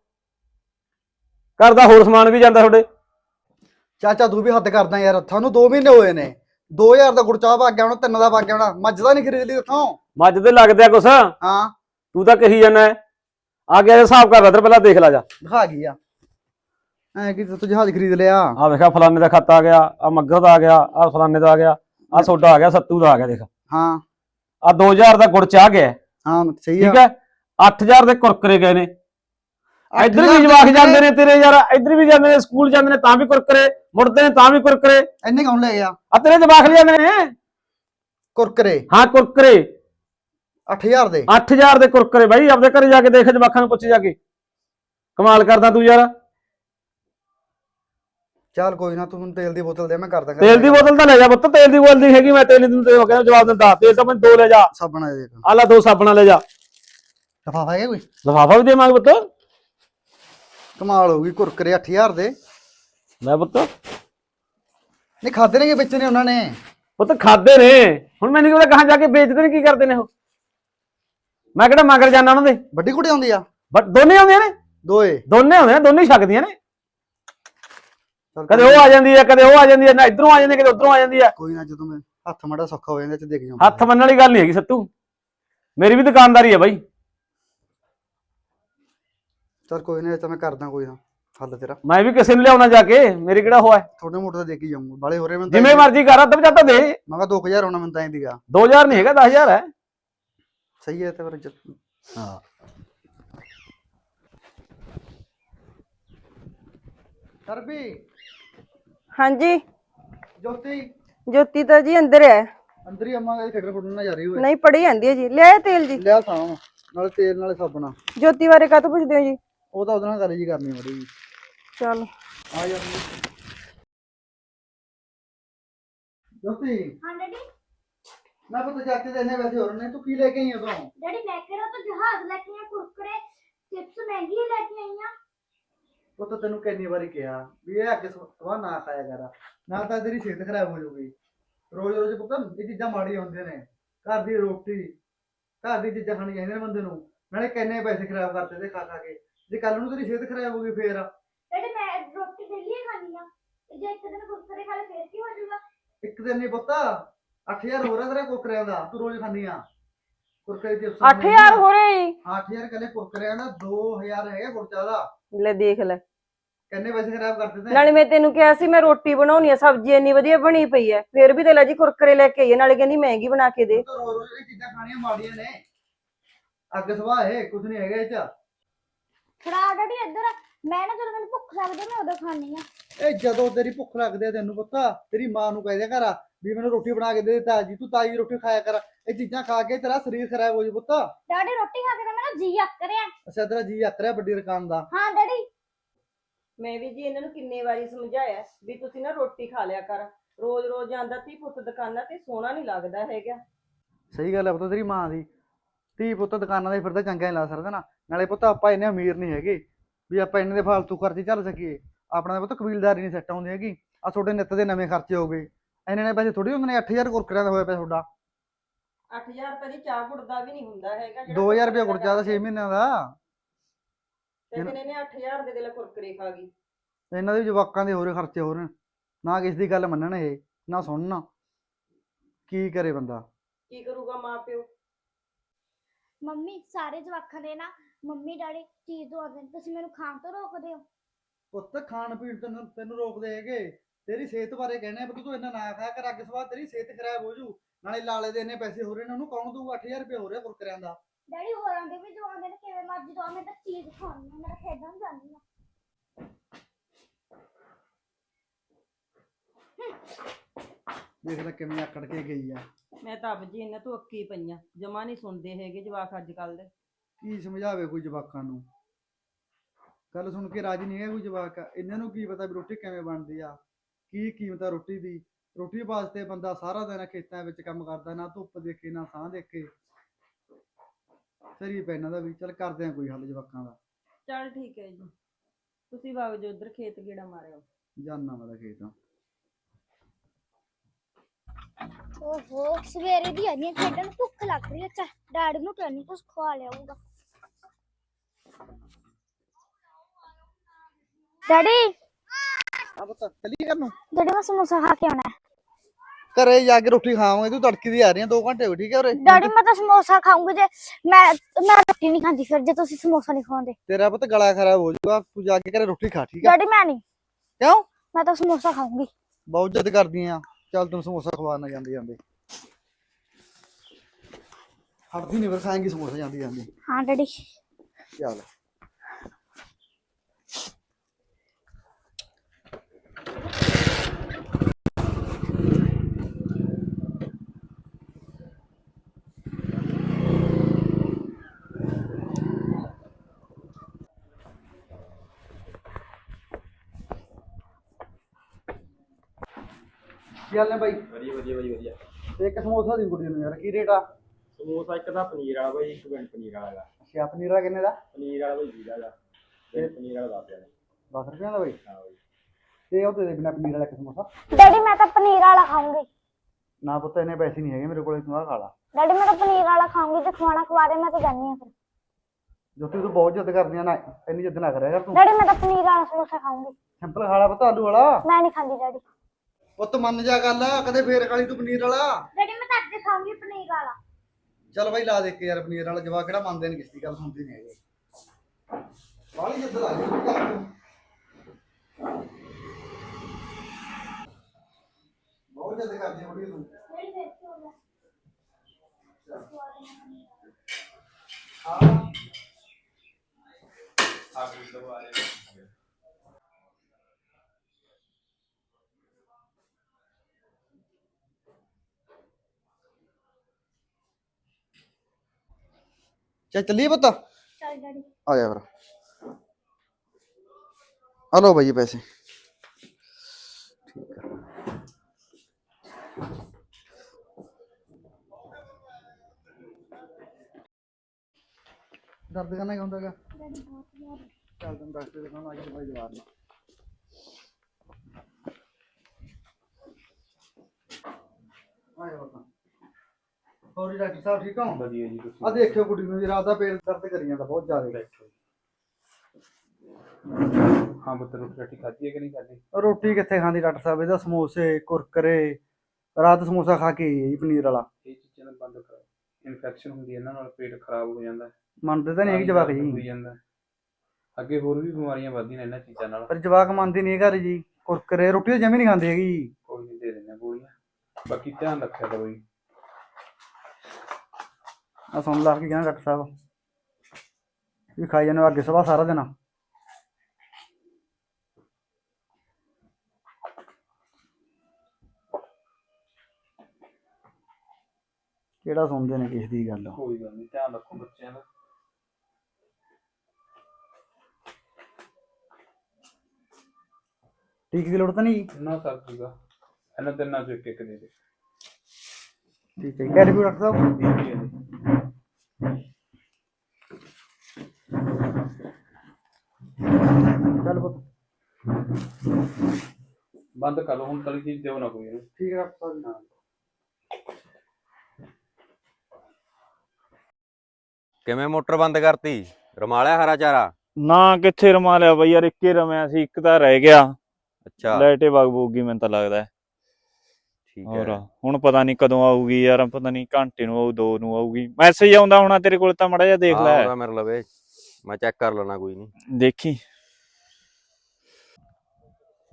ਕਰਦਾ ਹੋਰ ਸਮਾਨ ਵੀ ਜਾਂਦਾ ਤੁਹਾਡੇ। ਚਾਚਾ ਤੂੰ ਵੀ ਹੱਦ ਕਰਦਾ ਯਾਰ ਤੁਹਾਨੂੰ 2 ਮਹੀਨੇ ਹੋਏ ਨੇ। 2000 ਦਾ ਗੁਰਚਾਹ ਭਾਗ ਗਿਆ ਹੁਣ ਤਿੰਨ ਦਾ ਗਿਆ ਹੁਣ ਮੱਝ ਦਾ ਨਹੀਂ ਖਰੀਦ ਲਈ ਉੱਥੋਂ? ਮੱਝ ਤੇ ਲੱਗਦੇ ਆ ਕੁਛ? ਹਾਂ। ਤੂੰ ਤਾਂ ਕਹੀ ਜਾਂਦਾ ਆ ਗਿਆ ਹਿਸਾਬ ਕਰ ਬਦਰ ਪਹਿਲਾਂ ਦੇਖ ਲੈ ਜਾ। ਦਿਖਾ ਗਈ ਆ? ਐ ਕਿ ਤੂੰ ਜਹਾਜ਼ ਖਰੀਦ ਲਿਆ। ਆ ਵੇਖਾ ਫਲਾਣੇ ਦਾ ਖਾਤਾ ਆ ਗਿਆ ਆ ਮੱਗਰ ਦਾ ਆ ਗਿਆ ਆ ਫਲਾਣੇ ਦਾ ਆ ਗਿਆ ਆ ਸੋਡਾ ਆ ਗਿਆ ਸੱਤੂ ਦਾ ਆ ਗਿਆ ਦੇਖ। ਹਾਂ। ਆ 2000 ਦਾ ਗੁੜ ਚਾਹ ਗਿਆ। ਹਾਂ ਸਹੀ ਆ। ਠੀਕ ਹੈ? 8000 ਦੇ ਕੁਰਕਰੇ ਗਏ ਨੇ। ਇੱਧਰ ਵੀ 8000 ਜਵਾਕ ਜਾਂਦੇ ਨੇ ਤੇਰੇ ਯਾਰ ਇੱਧਰ ਵੀ ਜਾਂਦੇ ਨੇ ਸਕੂਲ ਜਾਂਦੇ ਨੇ ਤਾਂ ਵੀ ਕੁਰਕਰੇ। ਮੁੜਦੇ ਨੇ ਤਾਂ ਵੀ ਕੁਰਕਰੇ। ਇੰਨੇ ਕੌਣ ਲੈ ਗਿਆ? ਆ ਤੇਰੇ ਜਵਾਕ ਜਾਂਦੇ ਨੇ ਕੁਰਕਰੇ। ਹਾਂ ਕੁਰਕਰੇ 8000 ਦੇ। 8000 ਦੇ ਕੁਰਕਰੇ ਬਾਈ ਆਪਦੇ ਘਰੇ ਜਾ ਕੇ ਦੇਖ ਜਵਾਕਾਂ ਨੂੰ ਪੁੱਛ ਜਾ ਕੇ। ਕਮਾਲ ਕਰਦਾ ਤੂੰ ਯਾਰ। ਚੱਲ ਕੋਈ ਨਾ ਤੂੰ ਮੈਨੂੰ ਤੇਲ ਦੀ ਬੋਤਲ ਦੇ ਮੈਂ ਕਰ ਦਾਂਗਾ ਤੇਲ ਦੀ ਬੋਤਲ ਤਾਂ ਲੈ ਜਾ ਪੁੱਤ ਤੇਲ ਦੀ ਬੋਤਲ ਨਹੀਂ ਹੈਗੀ ਮੈਂ ਤੇਲ ਨਹੀਂ ਦਿੰਦਾ ਕਹਿੰਦਾ ਜਵਾਬ ਦਿੰਦਾ। ਤੇਲ ਤਾਂ ਮੈਂ ਦੋ ਲੈ ਜਾ। ਸਾਬਣ ਆ ਦੇਖ ਆ ਲੈ ਦੋ ਸਾਬਣਾ ਲੈ ਜਾ। ਲਫਾਫਾ ਹੈਗਾ ਕੋਈ? ਲਫਾਫਾ ਵੀ ਦੇਵਾਂਗੇ ਪੁੱਤ। ਕਮਾਲ ਹੋ ਗਈ ਕੁਰਕਰੇ 8000 ਦੇ। ਲੈ ਪੁੱਤ? ਨਹੀਂ ਖਾਦੇ ਨੇਗੇ ਵਿੱਚ ਨੇ ਉਹਨਾਂ ਨੇ। ਪੁੱਤ ਖਾਦੇ ਨੇ। ਹੁਣ ਮੈਨੂੰ ਕਿਹਦਾ ਕਹਾਂ ਜਾ ਕੇ ਵੇਚਦੇ ਨੇ ਕੀ ਕਰਦੇ ਨੇ ਉਹ? ਮੈਂ ਕਿਹੜਾ ਮਗਰ ਜਾਣਾ ਉਹਨਾਂ ਦੇ? ਵੱਡੀ ਕੁੜੀ ਆਉਂਦੀ ਆ। ਬਟ ਦੋਨੇ ਆਉਂਦੀਆਂ ਨੇ? ਦੋਏ। ਦੋਨੇ ਆਉਂਦੇ ਨੇ ਦੋਨੇ ਛਕਦੀਆਂ ਨੇ। ਕਦੇ ਉਹ ਆ ਜਾਂਦੀ ਹੈ ਕਦੇ ਉਹ ਆ ਜਾਂਦੀ ਹੈ ਨਾ ਇਧਰੋਂ ਆ ਜਾਂਦੀ ਕਦੇ ਉਧਰੋਂ ਆ ਜਾਂਦੀ ਹੈ ਕੋਈ ਨਾ ਜਦੋਂ ਮੈਂ ਹੱਥ ਮਾੜਾ ਸੌਖਾ ਹੋ ਜਾਂਦਾ ਤੇ ਦੇਖ ਜਾਊਂਗਾ। ਹੱਥ ਬੰਨਣ ਵਾਲੀ ਗੱਲ ਨਹੀਂ ਹੈਗੀ ਸੱਤੂ। ਮੇਰੀ ਵੀ ਦੁਕਾਨਦਾਰੀ ਹੈ ਬਾਈ। ਚੱਲ ਕੋਈ ਨਾ ਇਹ ਤਾਂ ਮੈਂ ਕਰਦਾ ਕੋਈ ਨਾ। ਹੱਲ ਤੇਰਾ। ਮੈਂ ਵੀ ਕਿਸੇ ਨੂੰ ਲਿਆਉਣਾ ਜਾ ਕੇ ਮੇਰੀ ਕਿਹੜਾ ਹੋਇਆ ਥੋੜੇ ਮੋਟੇ ਤਾਂ ਦੇ ਕੇ ਜਾਊਂਗਾ ਬਾਲੇ ਹੋ ਰਹੇ ਮੈਂ ਤਾਂ ਜਿਵੇਂ ਮਰਜ਼ੀ ਕਰ ਅੱਧ ਪਚਾਤਾ ਦੇ। ਮੈਂ ਕਿਹਾ 2000 ਹੋਣਾ ਮੈਨੂੰ ਤਾਂ ਐਂ ਦੀਗਾ 2000 ਨਹੀਂ ਹੈਗਾ 10000 ਹੈ। ਸਹੀ ਹੈ ਤੇ ਫਿਰ ਜ- ਹਾਂ। ਸਰਬੀ। ਹਾਂਜੀ। ਜੋਤੀ। ਜੋਤੀ ਤਾਂ ਜੀ ਅੰਦਰ ਹੈ। ਅੰਦਰ ਹੀ ਅੰਮਾ ਦੇ ਖੇਡਣ ਨਾ ਜਾ ਰਹੀ ਹੋਏ। ਨਹੀਂ ਪੜੀ ਜਾਂਦੀ ਹੈ ਜੀ। ਲਿਆਏ ਤੇਲ ਜੀ। ਲਿਆ ਸਾਂ ਨਾਲੇ ਤੇਲ ਨਾਲੇ ਸਾਬਣਾ। ਜੋਤੀ ਬਾਰੇ ਕਾਹਤੋਂ ਪੁੱਛਦੇ ਹੋ ਜੀ? ਉਹ ਤਾਂ ਉਹਦੇ ਨਾਲ ਗੱਲ ਜੀ ਕਰਨੀ ਮੜੀ ਜੀ। ਚਲ। ਆ ਯਾਰ ਜੋਤੀ। ਹਾਂ ਡੈਡੀ। ਮੈਂ ਪਤਾ ਚਾਚੇ ਦੇ ਇੰਨੇ ਪੈਸੇ ਹੋ ਰਹੇ ਨੇ ਤੂੰ ਕੀ ਲੈ ਕੇ ਆਈ ਉਦੋਂ? ਡੈਡੀ ਮੈਂ ਕਿਹਾ ਤਾਂ ਜਹਾਜ਼ ਲੈ ਕੇ ਆਇਆ ਕੁਰਕਰੇ ਚਿਪਸ ਮਹਿੰਗੀ ਲੈ ਕੇ ਆਈਆਂ। ਉਹ ਤਾਂ ਤੈਨੂੰ ਕਿੰਨੀ ਵਾਰੀ ਕਿਹਾ ਵੀ ਇਹ ਅੱਗੇ ਸਵਾ ਨਾ ਖਾਇਆ ਕਰ। ਨਾਲ ਤਾਂ ਤੇਰੀ ਸਿਹਤ ਖਰਾਬ ਹੋ ਜਾਊਗੀ। ਰੋਜ਼ ਰੋਜ਼ ਪੁੱਤ ਇਹ ਚੀਜ਼ਾਂ ਮਾੜੀਆਂ ਹੁੰਦੀਆਂ ਨੇ। ਘਰ ਦੀ ਰੋਟੀ ਘਰ ਦੀ ਚੀਜ਼ਾਂ ਖਾਣੀ ਚਾਹੀਦੀਆਂ ਨੇ ਬੰਦੇ ਨੂੰ। ਨਾਲੇ ਕਿੰਨੇ ਪੈਸੇ ਖਰਾਬ ਕਰਤੇ ਤੇ ਖਾ ਖਾ ਕੇ। ਜੇ ਕੱਲ ਨੂੰ ਤੇਰੀ ਸਿਹਤ ਖਰਾਬ ਹੋ ਗਈ ਫੇਰ। ਖਾਣੀ ਆ ਤੇ ਜੇ ਇੱਕ ਦਿਨ ਕੁਰਕਰੇ ਖਾ ਲਏ ਫੇਰ ਕੀ ਹੋ ਜਾਊਗਾ? ਇੱਕ ਦਿਨ ਨਹੀਂ ਪੁੱਤ 8000 ਹੋ ਰਿਹਾ ਤੇਰੇ ਕੁਰਕਰਿਆਂ ਦਾ ਤੂੰ ਰੋਜ਼ ਖਾਂਦੀ ਆ। ਕੁਰਕਰੇ ਦੀ 8000 ਹੋ ਰਹੇ ਜੀ। 8000 ਕੱਲੇ ਕੁਰਕਰਿਆਂ ਦਾ 2000 ਹੈਗਾ ਗੁਰਚਾ ਦਾ। ਲੈ ਦੇਖ ਲੈ। ਕਿੰਨੇ ਪੈਸੇ ਖਰਾਬ ਕਰਤੇ ਤੇ ਨਾਲੇ ਮੈਂ ਤੈਨੂੰ ਕਿਹਾ ਸੀ ਮੈਂ ਰੋਟੀ ਬਣਾਉਣੀ ਆ ਸਬਜ਼ੀ ਇੰਨੀ ਵਧੀਆ ਬਣੀ ਪਈ ਹੈ ਫੇਰ ਵੀ ਤੇ ਲੈ ਜੀ ਕੁਰਕਰੇ ਲੈ ਕੇ ਆਈਏ ਨਾਲੇ ਕਹਿੰਦੀ ਮਹਿੰਗੀ ਬਣਾ ਕੇ ਦੇ। ਰੋਜ਼ ਰੋਜ਼ ਇਹ ਚੀਜ਼ਾਂ ਖਾਣੀਆਂ ਮਾੜੀਆਂ ਨੇ। ਅੱਗ ਸਵਾਹ ਹੈ ਕੁਝ ਨਹੀਂ ਹੈਗਾ ਇਹ ਚ। ਫੜਾ ਡੈਡੀ ਇੱਧਰ। ਮੈਂ ਨਾ ਜਦੋਂ ਮੈਨੂੰ ਭੁੱਖ ਲੱਗਦੀ ਮੈਂ ਉਦੋਂ ਖਾਣੀ ਆ। ਇਹ ਜਦੋਂ ਤੇਰੀ ਭੁੱਖ ਲੱਗਦੀ ਆ ਤੈਨੂੰ ਪਤਾ ਤੇਰੀ ਮਾਂ ਨੂੰ ਕਹਿ ਦਿਆ ਕਰ ਵੀ ਮੈਨੂੰ ਰੋਟੀ ਬਣਾ ਕੇ ਦੇ ਤਾਜੀ ਤੂੰ ਤਾਜੀ ਰੋਟੀ ਖਾਇਆ ਕਰ। ਇਹ ਚੀਜ਼ਾਂ ਖਾ ਕੇ ਤੇਰਾ ਸਰੀਰ ਖਰਾਬ ਹੋ ਜੂ ਪੁੱਤ। ਡੈਡੀ ਰੋਟੀ ਖਾ ਕੇ ਤਾਂ ਮੇਰਾ ਜੀ ਅੱਕ ਰਿਹਾ ਅੱਛਾ ਤੇਰਾ ਜੀ ਅੱਕ ਰਿਹਾ ਵੱਡੀ ਰਕਾਮ ਦਾ। ਹਾਂ ਡੈਡੀ। ਮੈਂ ਵੀ ਜੀ ਇਹਨਾਂ ਨੂੰ ਕਿੰਨੇ ਵਾਰੀ ਸਮਝਾਇਆ ਵੀ ਤੁਸੀਂ ਨਾ ਰੋਟੀ ਖਾ ਲਿਆ ਕਰ। ਰੋਜ਼ ਰੋਜ਼ ਜਾਂਦਾ ਤੀ ਪੁੱਤ ਦੁਕਾਨਾਂ ਤੇ ਸੋਹਣਾ ਨਹੀਂ ਲੱਗਦਾ ਹੈਗਾ। ਸਹੀ ਗੱਲ ਹੈ ਪੁੱਤ ਤੇਰੀ ਮਾਂ ਦੀ। ਧੀ ਪੁੱਤ ਦੁਕਾਨਾਂ ਦੇ ਫਿਰਦਾ ਚੰਗਾ ਨਹੀਂ ਲਾ ਸਕਦਾ ਨਾ। ਨਾਲੇ ਪੁੱਤ ਆਪਾਂ ਇੰਨੇ ਅਮੀਰ ਨਹੀਂ ਹੈਗੇ। ਵੀ ਆਪਾਂ ਇੰਨੇ ਦੇ ਫਾਲਤੂ ਖਰਚੇ ਚੱਲ ਸਕੀਏ। ਆਪਣਾ ਤਾਂ ਪੁੱਤ ਕਬੀਲਦਾਰੀ ਨਹੀਂ ਸੈੱਟ ਆਉਂਦੀ ਹੈਗੀ। ਆ ਤੁਹਾਡੇ ਨਿੱਤ ਦੇ ਨਵੇਂ ਖਰਚੇ ਹੋ ਗਏ। ਇੰਨੇ ਨੇ ਪੈਸੇ ਥੋੜੀ ਹੁੰਦੇ ਨੇ 8000 ਕੁਰਕਰਿਆਂ ਦਾ ਹੋਇਆ ਪਿਆ ਤੁਹਾਡਾ। 8000 ਤਾਂ ਜੀ ਚਾਹ ਗੁੜ ਦਾ ਵੀ ਨਹੀਂ ਹੁੰਦਾ ਹੈਗਾ 2000 ਰੁਪਏ ਗੁਰਚਾ ਦਾ 6 ਮਹੀਨਿਆਂ ਦਾ। ਤੇ ਫਿਰ ਇਹਨੇ 8000 ਦੇ ਦਿਲ ਕੁਰਕਰੇ ਖਾ ਗਈ। ਇਹਨਾਂ ਦੇ ਜਵਾਕਾਂ ਦੇ ਹੋਰ ਖਰਚੇ ਹੋ ਰਹੇ ਨੇ। ਨਾ ਕਿਸ ਦੀ ਗੱਲ ਮੰਨਣ ਇਹ ਨਾ ਸੁਣਨ। ਕੀ ਕਰੇ ਬੰਦਾ? ਕੀ ਕਰੂਗਾ ਮਾਂ ਪਿਓ? ਮੰਮੀ ਸਾਰੇ ਜਵਾਕਾਂ ਦੇ ਨਾ ਮੰਮੀ ਡੈਡੀ ਚੀਜ਼ ਦਵਾਉਂਦੇ ਨੇ ਤੁਸੀਂ ਮੈਨੂੰ ਖਾਣ ਤੋਂ ਰੋਕਦੇ ਹੋ? ਪੁੱਤ ਖਾਣ ਪੀਣ ਤੈਨੂੰ ਤੈਨੂੰ ਰੋਕਦੇ ਹੈਗੇ। ਤੇਰੀ ਸਿਹਤ ਬਾਰੇ ਕਹਿਣਾ ਵੀ ਤੂੰ ਇੰਨਾ ਨਾ ਖਾਇਆ ਕਰ ਅੱਗੇ ਸਵਾਦ ਤੇਰੀ ਸਿਹਤ ਖਰਾਬ ਹੋ ਜੂ। ਨਾਲੇ ਲਾਲੇ ਦੇ ਇੰਨੇ ਪੈਸੇ ਹੋ ਰਹੇ ਨੇ ਉਹਨੂੰ ਕੌਣ ਦਊ 8000 ਰੁਪਏ ਹੋ ਰਿਹਾ ਕੁਰਕਰਿਆਂ ਦਾ। ਡੈਡੀ ਹੋਰਾਂ ਦੇ ਵੀ ਜਵਾਨ ਨੇ ਕਿਵੇਂ ਮਰਜ਼ੀ ਦੋ ਮੈਂ ਤਾਂ ਚੀਜ਼ ਖਾਣੀ ਆ ਮੇਰਾ ਖੇਡਣ ਜਾਣੀ ਆ। ਦੇਖ ਲੈ ਕਿਵੇਂ ਆਕੜ ਕੇ ਗਈ ਆ। ਮੈਂ ਤਾਂ ਆਪ ਜੀ ਇਹਨਾਂ ਤੋਂ ਅੱਕੀ ਪਈਆਂ ਜਮਾ ਨਹੀਂ ਸੁਣਦੇ ਹੈਗੇ ਜਵਾਕ ਅੱਜ ਕੱਲ ਦੇ। ਕੀ ਸਮਝਾਵੇ ਕੋਈ ਜਵਾਕਾਂ ਨੂੰ? ਗੱਲ ਸੁਣ ਕੇ ਰਾਜੀ ਨਹੀਂ ਹੈ ਕੋਈ ਜਵਾਕ। ਇਹਨਾਂ ਨੂੰ ਕੀ ਪਤਾ ਵੀ ਰੋਟੀ ਕਿਵੇਂ ਬਣਦੀ ਆ? ਕੀ ਕੀਮਤ ਆ ਰੋਟੀ ਦੀ? ਰੋਟੀ ਵਾਸਤੇ ਬੰਦਾ ਸਾਰਾ ਦਿਨ ਖੇਤਾਂ ਵਿੱਚ ਕੰਮ ਕਰਦਾ ਨਾ ਧੁੱਪ ਦੇਖੇ ਨਾ ਸਾਹ ਦੇਖੇ। ਸਰੀ ਪੈਣਾ ਦਾ ਵੀ ਚੱਲ ਕਰਦੇ ਆ ਕੋਈ ਹੱਲ ਜਵਾਕਾਂ ਦਾ। ਚੱਲ ਠੀਕ ਹੈ ਜੀ। ਤੁਸੀਂ ਵਗ ਜਾਓ ਉਧਰ ਖੇਤ ਗੇੜਾ ਮਾਰਿਓ। ਜਾਨਾ ਮੈਂ ਤਾਂ ਖੇਤਾਂ ਓਹੋ ਸਵੇਰੇ ਦੀ ਆਨੀ ਖੇਡਣ ਭੁੱਖ ਲੱਗ ਰਹੀ ਹੈ ਚਾ ਡੈਡੀ ਨੂੰ ਕਹਿੰਨੀ ਕੁਝ ਖਵਾ ਲਿਆਉਂਗਾ ਡੈਡੀ। ਆ ਪੁੱਤ ਚੱਲੀਏ ਕਰ ਨੂੰ? ਡੈਡੀ ਮੈਂ ਸਮੋਸਾ ਖਾ ਕੇ ਆਉਣਾ ਹੈ। ਘਰੇ ਜਾ ਕੇ ਰੋਟੀ ਖਾਵਾਂਗੇ ਤੂੰ ਤੜਕੀ ਦੀ ਆ ਰਹੀ ਆ 2 ਘੰਟੇ ਹੋ ਠੀਕ ਹੈ ਉਰੇ? ਡੈਡੀ ਮੈਂ ਤਾਂ ਸਮੋਸਾ ਖਾਊਂਗੀ ਜੇ। ਮੈਂ ਮੈਂ ਰੋਟੀ ਨਹੀਂ ਖਾਂਦੀ ਫਿਰ ਜੇ ਤੁਸੀਂ ਸਮੋਸਾ ਨਹੀਂ ਖਵਾਉਂਦੇ ਤੇਰਾ ਪੁੱਤ ਗਲਾ ਖਰਾਬ ਹੋ ਜਾਊਗਾ ਤੂੰ ਜਾ ਕੇ ਘਰੇ ਰੋਟੀ ਖਾ ਠੀਕ ਆ ਡੈਡੀ ਮੈਂ ਨਹੀਂ। ਕਿਉਂ? ਮੈਂ ਤਾਂ ਸਮੋਸਾ ਖਾਊਂਗੀ। ਬਹੁਤ ਜਿੱਦ ਕਰਦੀ ਆ। ਚੱਲ ਤੈਨੂੰ ਸਮੋਸਾ ਖਵਾਣਾ ਜਾਂਦੇ ਜਾਂਦੇ। ਹਟਦੀ ਨਹੀਂ ਖਾਏਂਗੀ ਸਮੋਸਾ ਜਾਂਦੀ ਜਾਂਦੀ। ਹਾਂ ਡੈਡੀ। ਚੱਲ। ਕੀ ਹਾਲ ਨੇ ਬਾਈ। ਵਧੀਆ ਵਧੀਆ ਬਾਈ ਵਧੀਆ। ਇੱਕ ਸਮੋਸਾ ਦੀ ਕੁੜੀ ਨੂੰ ਯਾਰ ਕੀ ਰੇਟ ਆ? ਸਮੋਸਾ ਇੱਕ ਤਾਂ ਪਨੀਰ ਵਾਲਾ ਬਾਈ ਇੱਕ ਬਿੰਡ ਪਨੀਰ ਵਾਲਾ ਹੈਗਾ। ਅੱਛਾ ਪਨੀਰ ਦਾ ਕਿੰਨੇ ਦਾ? ਪਨੀਰ ਵਾਲਾ ਬਾਈ ਵੀਦਾ ਦਾ ਬਿੰਡ ਪਨੀਰ ਵਾਲਾ ਦੱਸ ਦੇਣਾ 10 ਰੁਪਏ ਦਾ ਬਾਈ? ਹਾਂ ਬਾਈ। ਤੇ ਉਹ ਦੇ ਬਿਨਾ ਪਨੀਰ ਵਾਲਾ ਇੱਕ ਸਮੋਸਾ। ਡੈਡੀ ਮੈਂ ਤਾਂ ਪਨੀਰ ਵਾਲਾ ਖਾਊਂਗੀ। ਨਾ ਪੁੱਤ ਇਹਨੇ ਪੈਸੇ ਨਹੀਂ ਹੈਗੇ ਮੇਰੇ ਕੋਲੇ ਤੂੰ ਆ ਖਾ ਲਾ। ਡੈਡੀ ਮੈਂ ਤਾਂ ਪਨੀਰ ਵਾਲਾ ਖਾਊਂਗੀ ਤੇ ਖਵਾਣਾ ਖਵਾ ਦੇ ਮੈਂ ਤਾਂ ਜਾਣੀ ਆ ਫਿਰ। ਜੋਤੀ ਤੂੰ ਬਹੁਤ ਜਿੱਦ ਕਰਦੀ ਆ ਨਾ ਇੰਨੀ ਜਿੱਦ ਨਾ ਕਰਿਆ ਕਰ ਤੂੰ। ਡੈਡੀ ਮੈਂ ਤਾਂ ਪਨੀਰ ਵਾਲਾ ਸਮੋਸਾ ਖਾਊਂਗੀ। ਸਿੰਪਲ ਖਾ ਲਾ ਪੁੱਤ ਆਲੂ ਵਾਲਾ। ਮੈਂ ਨਹੀਂ ਖਾਂਦੀ ਡੈਡੀ। ਪੁੱਤ ਮੰਨ ਜਾ ਗੱਲ ਕਦੇ ਫੇਰ ਖਾਲੀ ਤੂੰ ਪਨੀਰ ਵਾਲਾ। ਡੈਡੀ ਮੈਂ ਤਾਂ ਅੱਜ ਖਾਊਂਗੀ ਪਨੀਰ ਵਾਲਾ। ਚੱਲ ਬਾਈ ਲਾ ਦੇ ਕੇ ਯਾਰ ਪਨੀਰ ਵਾਲਾ ਜਵਾਬ ਕਿਹੜਾ ਮੰਨਦੇ ਨਹੀਂ ਕਿਸੇ ਦੀ ਗੱਲ ਸੁਣਦੇ ਨਹੀਂ ਹੈਗੇ। ਬਾਲੀ ਜਿੱਦ ਲਾ ਗਈ ਬਹੁਤ ਜਿੱਦ ਕਰਦੀ ਆ ਬੁੜੀ ਤੂੰ। ਹਾਂ ਚੱਲ ਚੱਲੀਏ ਪੁੱਤ ਚੱਲ ਡੈਡੀ ਆ ਜਾ ਫਿਰ ਆ ਲਓ ਬਾਈ ਪੈਸੇ ਠੀਕ ਆ ਦਰਦ ਕਰਨਾ ਹੁੰਦਾ ਹੈਗਾ ਚੱਲ ਤੈਨੂੰ ਡਾਕਟਰ ਦੇ ਕੋਲ ਆ ਕੇ ਬਾਈ ਜਵਾਬ ਦੇ ਆ ਜਾ ਬਤਾ ਹੋਰ ਜੀ ਡਾਕਟਰ ਸਾਹਿਬ ਠੀਕ ਹੋ? ਵਧੀਆ ਜੀ ਤੁਸੀਂ ਆ ਦੇਖਿਓ ਕੁੜੀ ਨੂੰ ਜੀ ਰਾਤ ਦਾ ਪੇਟ ਦਰਦ ਕਰੀ ਜਾਂਦਾ ਬਹੁਤ ਜ਼ਿਆਦਾ। ਬੈਠੋ ਹਾਂ ਬੱਤ ਰੋਟੀ ਖਾਧੀ ਹੈ ਕਿ ਨਹੀਂ ਖਾਧੀ? ਰੋਟੀ ਕਿੱਥੇ ਖਾਂਦੀ ਡਾਕਟਰ ਸਾਹਿਬ? ਇਹਦਾ ਸਮੋਸੇ ਕੁਰਕਰੇ ਰਾਤ ਸਮੋਸਾ ਖਾ ਕੇ ਆਈ ਹੈ ਜੀ ਪਨੀਰ ਵਾਲਾ। ਇਹ ਚੀਜ਼ਾਂ ਨੂੰ ਬੰਦ ਕਰੋ। ਇਨਫੈਕਸ਼ਨ ਹੁੰਦੀ ਹੈ ਇਹਨਾਂ ਨਾਲ ਪੇਟ ਖਰਾਬ ਹੋ ਜਾਂਦਾ। ਹੈ ਮੰਨਦੇ ਤਾਂ ਨਹੀਂ ਹੈਗੀ ਜਵਾਕ ਹੋਈ ਜੀ ਜਾਂਦਾ। ਹੈ। ਅੱਗੇ ਹੋਰ ਵੀ ਬਿਮਾਰੀਆਂ ਵੱਧਦੀਆਂ ਨੇ ਇਹਨਾਂ ਚੀਜ਼ਾਂ ਨਾਲ। ਪਰ ਜਵਾਕ ਮੰਨਦੀ ਨਹੀਂ ਘਰ ਜੀ। ਕੁਰਕਰੇ ਰੋਟੀ ਤਾਂ ਜਮੀ ਨਹੀਂ ਖਾਂਦੀ ਹੈਗੀ ਕੋਈ ਨਹੀਂ ਦੇ ਦਿੰਦੇ ਗੋਲੀਆਂ। ਬਾਕੀ ਧਿਆਨ ਰੱਖਿਆ ਕਰੋ ਜੀ। ਆ ਸੁਣ ਲਾ ਕੇ ਕਹਿੰਦਾ ਡਾਕਟਰ ਸਾਹਿਬ। ਵੀ ਖਾਈ ਜਾਂਦੇ ਹੋ ਅੱਗੇ ਸਵਾ ਸਾਰਾ ਦਿਨ। ਕਿਹੜਾ ਸੁਣਦੇ ਨੇ ਕਿਸੇ ਦੀ ਗੱਲ। ਕੋਈ ਗੱਲ ਨਹੀਂ ਧਿਆਨ ਰੱਖੋ ਬੱਚਿਆਂ ਦਾ। ਟੀਕੇ ਦੀ ਲੋੜ ਤਾਂ ਨਹੀਂ? ਨਾ ਸਰ ਜੂਗਾ ਇਹਨਾਂ ਤਿੰਨਾਂ ਚੋਂ ਇੱਕ ਇੱਕ ਦੇ। ਦੇ ਠੀਕ ਹੈ ਰਿਓ ਡਾਕਟਰ ਸਾਹਿਬ? ਠੀਕ ਹੈ ਜੀ ਚੱਲ ਪੁੱਤ ਬੰਦ ਕਰ ਲਓ ਹੁਣ ਤਲੀ ਚੀਜ਼ ਦਿਓ ਨਾ ਕੋਈ ਇਹਨੂੰ। ਠੀਕ ਹੈ ਡਾਕਟਰ ਸਾਹਿਬ ਕਿਵੇਂ ਮੋਟਰ ਬੰਦ ਕਰਤੀ? ਰਮਾਲਿਆ ਹਰਾ ਚਾਰਾ? ਨਾ ਕਿੱਥੇ ਰਮਾ ਲਿਆ ਬਈ ਯਾਰ ਇੱਕੇ ਰਮਿਆ ਸੀ ਇੱਕ ਤਾਂ ਰਹਿ ਗਿਆ। ਅੱਛਾ। ਲਾਈਟੇ ਵਗ ਬੂਗੀ ਮੈਨੂੰ ਤਾਂ ਲੱਗਦਾ। ਹੈ। ਠੀਕ ਹੋਰ ਹੈ ਹੁਣ ਪਤਾ ਨਹੀਂ ਕਦੋਂ ਆਊਗੀ ਯਾਰ ਪਤਾ ਨਹੀਂ ਘੰਟੇ ਨੂੰ ਆਊ ਦੋ ਨੂੰ ਆਊਗੀ। ਮੈਸੇਜ ਆਉਂਦਾ ਹੋਣਾ ਤੇਰੇ ਕੋਲ ਤਾਂ ਮੜਾ ਜਿਹਾ ਦੇਖ ਲੈ। ਆਉਂਦਾ ਮੇਰੇ ਲਵੇ। ਮੈਂ ਚੈੱਕ ਕਰ ਲੈਣਾ ਕੋਈ ਨਹੀਂ ਦੇਖੀ।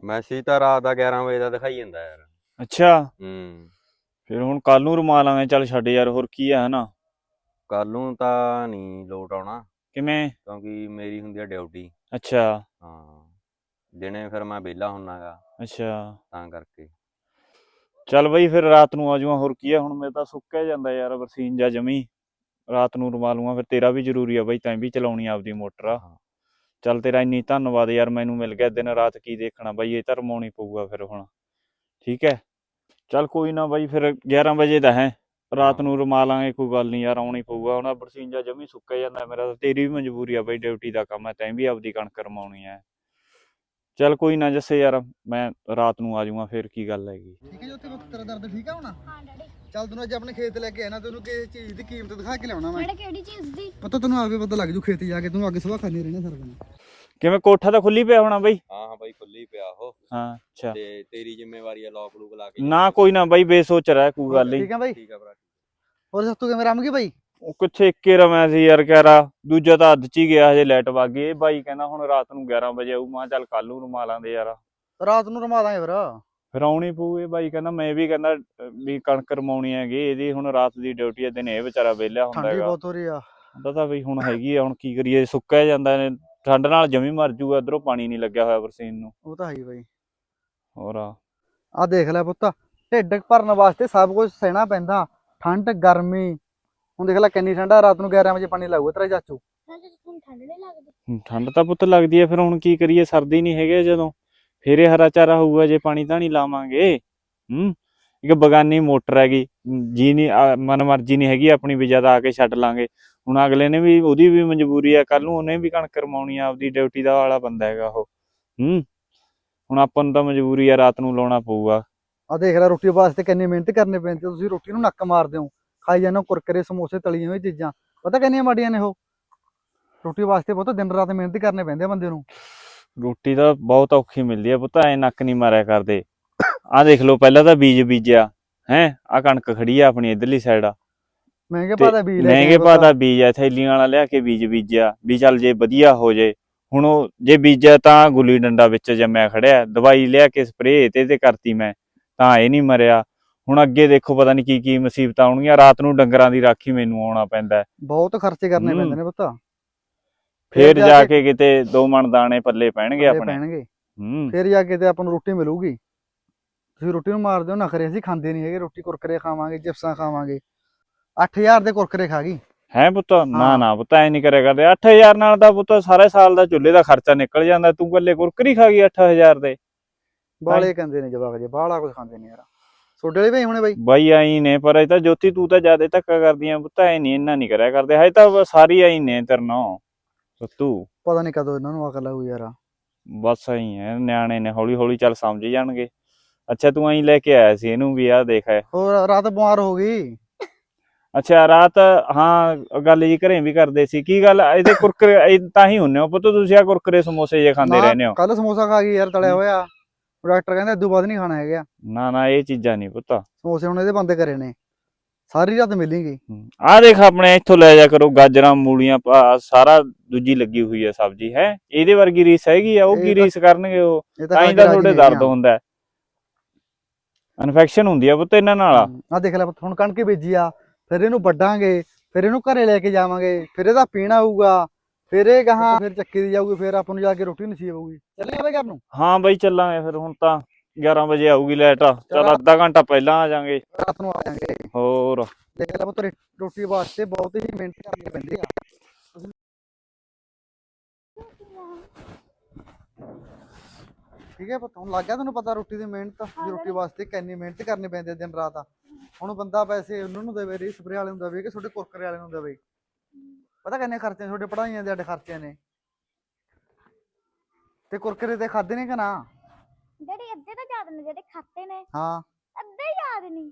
ਮੈਸੇਜ ਤਾਂ ਰਾਤ ਦਾ 11 ਵਜੇ ਦਾ ਦਿਖਾਈ ਜਾਂਦਾ ਯਾਰ। ਅੱਛਾ। ਹੂੰ। ਫਿਰ ਹੁਣ ਕੱਲ ਨੂੰ ਰਮਾ ਲਾਂਗੇ ਚੱਲ ਛੱਡ ਯਾਰ ਹੋਰ ਕੀ ਹੈ ਹਨਾ? ਕੱਲ ਨੂੰ ਤਾਂ ਨਹੀਂ ਲੋਟ ਆਉਣਾ ਕਿਵੇਂ? ਕਿਉਂਕਿ ਮੇਰੀ ਹੁੰਦੀ ਆ ਡਿਊਟੀ। ਅੱਛਾ। ਹਾਂ। ਦਿਨੇ ਫਿਰ ਮੈਂ ਵਿਹਲਾ ਹੁੰਨਾਗਾ ਅੱਛਾ। ਤਾਂ ਕਰਕੇ। ਚੱਲ ਬਈ ਫਿਰ ਰਾਤ ਨੂੰ ਆ ਜਾਊਗਾ ਹੋਰ ਕੀ ਆ ਹੁਣ ਮੇਰੇ ਤਾਂ ਸੁੱਕਿਆ ਜਾਂਦਾ ਯਾਰ ਬਰਸੀਨ ਜਾ ਜਮੀ। ਰਾਤ ਨੂੰ ਰਵਾ ਲੂੰਗਾ ਫਿਰ ਤੇਰਾ ਵੀ ਜ਼ਰੂਰੀ ਆ ਬਈ ਤੈਂ ਵੀ ਚਲਾਉਣੀ ਆ ਆਪਦੀ ਮੋਟਰ ਆ। ਚੱਲ ਤੇਰਾ ਇੰਨੀ ਧੰਨਵਾਦ ਯਾਰ, ਮੈਨੂੰ ਮਿਲ ਗਿਆ ਦਿਨ ਰਾਤ ਕੀ ਦੇਖਣਾ ਬਾਈ, ਇਹ ਤਾਂ ਰਮਾਉਣੀ ਪਊਗਾ ਫਿਰ ਹੁਣ। ਠੀਕ ਹੈ? ਚੱਲ ਕੋਈ ਨਾ ਬਾਈ, ਫਿਰ 11 ਵਜੇ ਦਾ ਹੈ। ਰਾਤ ਨੂੰ ਰਮਾ ਲਾਂਗੇ, ਕੋਈ ਗੱਲ ਨਹੀਂ ਯਾਰ, ਆਉਣੀ ਪਊਗਾ। ਹੁਣ ਆਹ ਬਰਸੀਨ ਜਾ ਜਮੀ ਸੁੱਕਿਆ ਜਾਂਦਾ, ਮੇਰਾ ਤੇਰੀ ਵੀ ਮਜਬੂਰੀ ਆ ਬਾਈ, ਡਿਊਟੀ ਦਾ ਕੰਮ ਹੈ, ਤੈਂ ਵੀ ਆਪਦੀ ਕਣਕ ਰਮਾਉਣੀ ਹੈ। ਚੱਲ ਕੋਈ ਨਾ ਜੱਸੇ ਯਾਰ ਮੈਂ ਰਾਤ ਨੂੰ ਆ ਜਾਊਂਗਾ ਫਿਰ ਕੀ ਗੱਲ ਹੈਗੀ। ਠੀਕ ਹੈ ਜੀ ਉੱਥੇ ਤੇਰਾ ਦਰਦ ਠੀਕ ਆ ਹੁਣ? ਹਾਂ ਡੈਡੀ। ਚੱਲ ਤੈਨੂੰ ਅੱਜ ਆਪਣੇ ਖੇਤ ਲੈ ਕੇ ਆਣਾ ਤੈਨੂੰ ਕਿਸੇ ਚੀਜ਼ ਦੀ ਕੀਮਤ ਦਿਖਾ ਕੇ ਲਿਆਉਣਾ ਮੈਂ। ਡੈਡੀ ਕਿਹੜੀ ਚੀਜ਼ ਦੀ? ਪਤਾ ਤੈਨੂੰ ਆਪੇ ਪਤਾ ਲੱਗ ਜੂ ਖੇਤ ਜਾ ਕੇ ਤੂੰ ਅੱਗੇ ਸਵਾ ਖਾਣੀ ਰਹਿਣਾ ਸਾਰਾ ਦਿਨ। ਕਿਵੇਂ ਕੋਠਾ ਤਾਂ ਖੁੱਲੀ ਪਿਆ ਹੋਣਾ ਬਾਈ? ਹਾਂ ਹਾਂ ਬਾਈ ਖੁੱਲੀ ਪਿਆ ਉਹ। ਹਾਂ ਅੱਛਾ। ਤੇ ਤੇਰੀ ਜ਼ਿੰਮੇਵਾਰੀ ਆ ਲੋਕ ਲੂਕ ਲਾ ਕੇ। ਨਾ ਕੋਈ ਨਾ ਬਾਈ ਬੇਸੋਚ ਰਹਿ ਕੋਈ ਗੱਲ ਨਹੀਂ ਠੀਕ ਹੈ ਬਾਈ? ਠੀਕ ਆ ਭਰਾ ਹੋਰ ਸੱਤੂ ਕਿਵੇਂ ਰਮ ਗਈ ਬਾਈ? ਉਹ ਕਿੱਥੇ ਇੱਕੇ ਰਮਿਆ ਸੀ ਯਾਰ ਕਹਿਰਾ ਦੂਜਾ ਤਾਂ ਅੱਧ ਚ ਹੀ ਗਿਆ ਹਜੇ ਲਾਈਟ ਵਗ ਗਈ। ਇਹ ਬਾਈ ਕਹਿੰਦਾ ਹੁਣ ਰਾਤ ਨੂੰ 11 ਵਜੇ ਆਊ। ਮੈਂ ਚੱਲ ਕੱਲ ਨੂੰ ਰਮਾ ਲਾਂਦੇ ਯਾਰ। ਰਾਤ ਨੂੰ ਰਮਾ ਦਾਂਗੇ ਫਿਰ। ਫਿਰ ਆਉਣੀ ਪਊ ਇਹ ਬਾਈ ਕਹਿੰਦਾ ਮੈਂ ਵੀ ਕਹਿੰਦਾ ਅਹ ਵੀ ਕਣਕ ਰਮਾਉਣੀ ਹੈਗੀ। ਇਹਦੀ ਹੁਣ ਰਾਤ ਦੀ ਡਿਊਟੀ ਹੈ ਦਿਨ ਇਹ ਵਿਚਾਰਾ ਵਿਹਲਿਆ ਹੁੰਦਾ ਠੰਡੀ ਹੈਗਾ। ਬਹੁਤ ਹੋ ਰਹੀ ਆ। ਹੁੰਦਾ ਤਾਂ ਬਈ ਹੁਣ ਹੈਗੀ ਆ ਹੁਣ ਕੀ ਕਰੀਏ? ਸੁੱਕਿਆ ਜਾਂਦਾ ਨੇ ਠੰਡ ਨਾਲ ਜਮੀ ਮਰ ਜੂਗਾ। ਇਧਰੋਂ ਪਾਣੀ ਨਹੀਂ ਲੱਗਿਆ ਹੋਇਆ ਬਰਸੀਨ ਨੂੰ। ਉਹ ਤਾਂ ਹੈ ਹੀ ਬਾਈ। ਹੋਰ ਆ। ਆ ਦੇਖ ਲੈ ਪੁੱਤ। ਢਿੱਡ ਭਰਨ ਵਾਸਤੇ ਸਭ ਕੁਝ ਸਹਿਣਾ ਪੈਂਦਾ। ਠੰਡ ਗਰਮੀ ਹੁਣ ਦੇਖ ਲੈ ਕਿੰਨੀ ਠੰਡਾ ਰਾਤ ਨੂੰ 11 ਵਜੇ ਪਾਣੀ ਲਾਊਗਾ ਤੇਰਾ ਚਾਚੂ। ਠੰਡ ਨਹੀਂ ਲੱਗਦੀ। ਹੁਣ ਠੰਡ ਤਾਂ ਪੁੱਤ ਲੱਗਦੀ ਹੈ ਫਿਰ ਹੁਣ ਕੀ ਕਰੀਏ ਸਰਦੀ ਨਹੀਂ ਹੈਗੇ ਜਦੋਂ। ਫੇਰ ਇਹ ਹਰਾ ਚਾਰਾ ਹੋਊਗਾ ਜੇ ਪਾਣੀ ਤਾਂ ਨਹੀਂ ਲਾਵਾਂਗੇ। ਹੂੰ ਇੱਕ ਬਗਾਨੀ ਮੋਟਰ ਹੈਗੀ ਜੀ ਨਹੀਂ ਮਨ ਮਰਜ਼ੀ ਨਹੀਂ ਹੈਗੀ ਆਪਣੀ ਵੀ ਜਦ ਆ ਕੇ ਛੱਡ ਲਾਂਗੇ। ਹੁਣ ਅਗਲੇ ਨੇ ਵੀ ਉਹਦੀ ਵੀ ਮਜਬੂਰੀ ਆ ਕੱਲ ਨੂੰ ਉਹਨੇ ਵੀ ਕਣਕ ਰਮਾਉਣੀ ਆ ਆਪਦੀ ਡਿਊਟੀ ਦਾ ਵਾਲਾ ਬੰਦਾ ਹੈਗਾ ਉਹ। ਹੂੰ ਹੁਣ ਆਪਾਂ ਨੂੰ ਤਾਂ ਮਜਬੂਰੀ ਆ ਰਾਤ ਨੂੰ ਲਾਉਣਾ ਪਊਗਾ। ਆ ਦੇਖ ਲੈ ਰੋਟੀ ਵਾਸਤੇ ਕਿੰਨੀ ਮਿਹਨਤ ਕਰਨੀ ਪੈਂਦੀ ਆ, ਤੁਸੀਂ ਰੋਟੀ ਨੂੰ ਨੱਕ ਮਾਰਦੇ ਹੋ। ਖਾਈ ਜਾਂਦੇ ਕੁਰਕਰੇ ਸਮੋਸੇ ਤਲੀਆਂ ਹੋਈਆਂ ਚੀਜ਼ਾਂ। ਪਤਾ ਕਿੰਨੀਆਂ ਮਾੜੀਆਂ ਨੇ ਉਹ? ਰੋਟੀ ਵਾਸਤੇ ਬਹੁਤ ਦਿਨ ਰਾਤ ਮਿਹਨਤ ਕਰਨੇ ਪੈਂਦੇ ਆ ਬੰਦੇ ਨੂੰ। ਰੋਟੀ ਤਾਂ ਬਹੁਤ ਔਖੀ ਮਿਲਦੀ ਆ ਪੁੱਤ ਐ ਨੱਕ ਨਹੀਂ ਮਾਰਿਆ ਕਰਦੇ। ਆਹ ਦੇਖ ਲਓ ਪਹਿਲਾਂ ਤਾਂ ਬੀਜ ਬੀਜਿਆ ਹੈ? ਆ ਕਣਕ ਖੜੀ ਆ ਆਪਣੀ ਇਧਰਲੀ ਸਾਈਡ ਆ। ਮਹਿੰਗੇ ਭਾਅ ਦਾ ਬੀਜ ਲੈ ਮਹਿੰਗੇ ਭਾਅ। ਦਾ ਬੀਜ ਆ ਥੈਲੀਆਂ ਵਾਲਾ ਲਿਆ ਕੇ ਬੀਜ ਬੀਜਿਆ ਵੀ ਚੱਲ ਜੇ ਵਧੀਆ ਹੋ ਜੇ। ਹੁਣ ਉਹ ਜੇ ਬੀਜਿਆ ਤਾਂ ਗੁੱਲੀ ਡੰਡਾ ਵਿੱਚ ਜੰਮਿਆ ਖੜਿਆ ਦਵਾਈ ਲਿਆ ਕੇ ਸਪਰੇਅ ਤੇ ਤੇ ਕਰਤੀ ਮੈਂ ਤਾਂ ਇਹ ਨਹੀਂ ਮਰਿਆ। ਹੁਣ ਅੱਗੇ ਦੇਖੋ ਪਤਾ ਨਹੀਂ ਕੀ ਕੀ ਮੁਸੀਬਤਾਂ ਆਉਣਗੀਆਂ। ਰਾਤ ਨੂੰ ਡੰਗਰਾਂ ਦੀ ਰਾਖੀ ਮੈਨੂੰ ਆਉਣਾ ਪੈਂਦਾ ਹੈ। ਬਹੁਤ ਖਰਚੇ ਕਰਨੇ ਹੂੰ। ਪੈਂਦੇ ਨੇ ਪੁੱਤ। ਫੇਰ ਜਾ ਕੇ ਕਿਤੇ ਦੋ ਮਣ ਦਾਣੇ ਪੱਲੇ ਪੈਣਗੇ ਪੱਲੇ ਆਪਣੇ। ਪੈਣਗੇ। ਹੂੰ। ਫਿਰ ਜਾ ਕੇ ਤੇ ਆਪਾਂ ਨੂੰ ਰੋਟੀ ਮਿਲੂਗੀ। ਤੁਸੀਂ ਰੋਟੀ ਨੂੰ ਮਾਰਦੇ ਹੋ ਨਖਰੇ ਅਸੀਂ ਖਾਂਦੇ ਨਹੀਂ ਹੈਗੇ। ਰੋਟੀ ਕੁਰਕਰੇ ਖਾਵਾਂਗੇ ਚਿਪਸਾਂ ਖਾਵਾਂਗੇ। 8000 ਦੇ ਕੁਰਕਰੇ ਖਾ ਗਈ। ਹੈ ਪੁੱਤ ਨਾ ਹਾਂ। ਨਾ ਪੁੱਤ ਐ ਨਹੀਂ ਕਰਿਆ ਕਰਦੇ 8000 ਨਾਲ ਤਾਂ ਪੁੱਤ ਸਾਰੇ ਸਾਲ ਦਾ ਚੁੱਲ੍ਹੇ ਦਾ ਖਰਚਾ ਨਿਕਲ ਜਾਂਦਾ। ਤੂੰ ਕੱਲੇ ਕੁਰਕਰੀ ਖਾ ਗਈ 8000 ਦੇ। ਬਾਲੇ ਕਹਿੰਦੇ ਨੇ ਜਵਾਕ ਜੇ ਬਾਹਲਾ ਕੁਝ ਖਾਂਦੇ ਨੇ ਯਾਰ। ਵਾਲੇ ਭਾਈ ਹੁਣੇ ਬਾਈ? ਬਾਈ ਆਈ ਨੇ ਪਰ ਇਹ ਤਾਂ ਜੋਤੀ ਤੂੰ ਤਾਂ ਜ਼ਿਆਦਾ ਧੱਕਾ ਕਰਦੀਆਂ ਪੁੱਤ ਐ ਨਹੀਂ ਇੰਨਾ ਨਹੀਂ ਕਰਿਆ ਕਰਦੇ। ਹਜੇ ਤਾਂ ਸਾਰੀ ਆਈ ਨੇ ਤਰਨੋਂ ਸੱਤੂ। ਪਤਾ ਨਹੀਂ ਕਦੋਂ ਇਹਨਾਂ ਨੂੰ ਅਕਲ ਆਊ ਯਾਰ। ਬਸ ਆਈ ਹੈ ਨਿਆਣੇ ਨੇ ਹੌਲੀ ਹੌਲੀ ਚੱਲ ਸਮਝ ਜਾਣਗੇ। ਅੱਛਾ ਤੂੰ ਆਈ ਲੈ ਕੇ ਆਇਆ ਸੀ ਇਹਨੂੰ ਵੀ ਆ ਦੇਖ ਹੈ ਹੋਰ ਰਾਤ ਬਿਮਾਰ ਹੋ ਗਈ? ਅੱਛਾ ਰਾਤ ਹਾਂ ਗੱਲ ਜੀ ਘਰੇ ਵੀ ਕਰਦੇ ਸੀ। ਕੀ ਗੱਲ ਇਹਦੇ ਕੁਰਕਰੇ ਇਹ ਤਾਂ ਹੀ ਹੁੰਨੇ ਹੋ ਪੁੱਤ ਤੁਸੀਂ ਆ ਕੁਰਕਰੇ ਸਮੋਸੇ ਜੇ ਖਾਂਦੇ ਰਹਿੰਦੇ ਹੋ। ਕੱਲ ਸਮੋਸਾ ਖਾ ਗਈ ਯਾਰ ਤਲਿਆ ਹੋਇਆ। ਡਾਕਟਰ ਕਹਿੰਦਾ ਇਦੋਂ ਬਾਅਦ ਨਹੀਂ ਖਾਣਾ ਹੈਗਾ। ਨਾ ਨਾ ਇਹ ਚੀਜ਼ਾਂ ਨਹੀਂ ਪੁੱਤ। ਸਮੋਸੇ ਹੁਣ ਇਹਦੇ ਬੰਦ ਕਰੇ ਨੇ। ਸਾਰੀ ਰਾਤ ਮਿਲੇਗੀ। ਆ ਦੇਖ ਆਪਣੇ ਇੱਥੋਂ ਲੈ ਜਾ ਕਰੋ ਗਾਜਰਾਂ ਮੂਲੀਆਂ ਭਾ, ਸਾਰਾ ਦੂਜੀ ਲੱਗੀ ਹੋਈ ਹੈ ਸਬਜ਼ੀ ਹੈ? ਇਹਦੇ ਵਰਗੀ ਰੀਸ ਹੈਗੀ ਆ ਉਹ ਕੀ ਰੀਸ ਕਰਨਗੇ ਉਹ? ਤਾਂ ਤਾਂ ਤੁਹਾਡੇ ਦਰਦ ਹੁੰਦਾ ਇਨਫੈਕਸ਼ਨ ਹੁੰਦੀ ਆ ਪੁੱਤ ਇਹਨਾਂ ਨਾਲ। ਆ ਦੇਖ ਲੈ ਪੁੱਤ, ਹੁਣ ਕਣਕ ਬੀਜੀ ਆ ਫਿਰ ਇਹਨੂੰ ਵੱਢਾਂਗੇ ਫਿਰ ਇਹਨੂੰ ਘਰੇ ਲੈ ਕੇ ਜਾਵਾਂਗੇ ਫਿਰ ਇਹਦਾ ਪੀਣਾ ਆਊਗਾ ਫਿਰ ਇਹ ਗਾਹਾਂ ਫਿਰ ਚੱਕੀ ਦੀ ਜਾਊਗੀ ਫਿਰ ਆਪਾਂ ਨੂੰ ਜਾ ਕੇ ਰੋਟੀ ਨਸੀਬ ਆਊਗੀ ਚੱਲੇ ਬਾਈ ਘਰ ਨੂੰ? ਹਾਂ ਬਾਈ ਚੱਲਾਂਗੇ ਫਿਰ ਹੁਣ ਤਾਂ 11 ਵਜੇ ਆਊਗੀ ਲਾਈਟ ਚਲ ਅੱਧਾ ਘੰਟਾ ਪਹਿਲਾਂ ਆ ਜਾਾਂਗੇ। ਰਾਤ ਨੂੰ ਆ ਜਾਾਂਗੇ। ਹੋਰ। ਦੇਖ ਲੈ ਪੁੱਤ ਰੋਟੀ ਵਾਸਤੇ ਬਹੁਤ ਹੀ ਮਿਹਨਤ ਕਰਨੀ ਪੈਂਦੀ ਆ। ਠੀਕ ਹੈ ਪੁੱਤ ਹੁਣ ਲੱਗ ਗਿਆ ਤੈਨੂੰ ਪਤਾ ਰੋਟੀ ਦੀ ਮਿਹਨਤ ਵੀ ਰੋਟੀ ਵਾਸਤੇ ਕਿੰਨੀ ਮਿਹਨਤ ਕਰਨੀ ਪੈਂਦੀ ਹੈ ਦਿਨ ਰਾਤ ਹੁਣ ਬੰਦਾ ਪੈਸੇ ਉਹਨਾਂ ਨੂੰ ਦੇਵੇ ਰੀ ਸਪਰੇ ਵਾਲੇ ਨੂੰ ਦੇਵੇ ਕਿ ਤੁਹਾਡੇ ਕੁਰਕਰੇ ਵਾਲੇ ਨੂੰ ਦੇਵੇ। ਪਤਾ ਕਿੰਨੇ ਖਰਚੇ ਨੇ? ਤੁਹਾਡੇ ਪੜਾਈਆਂ ਦੇ ਅੱਡ ਖਰਚੇ ਨੇ। ਤੇ ਕੁਰਕਰੇ ਤੇ ਖਾਦੇ ਨੇ ਕਿ ਨਾ? ਡੈਡੀ ਅੱਧੇ ਤਾਂ ਯਾਦ ਨੇ ਜਿਹੜੇ ਖਾਤੇ ਨੇ। ਹਾਂ। ਅੱਧੇ ਯਾਦ ਨਹੀਂ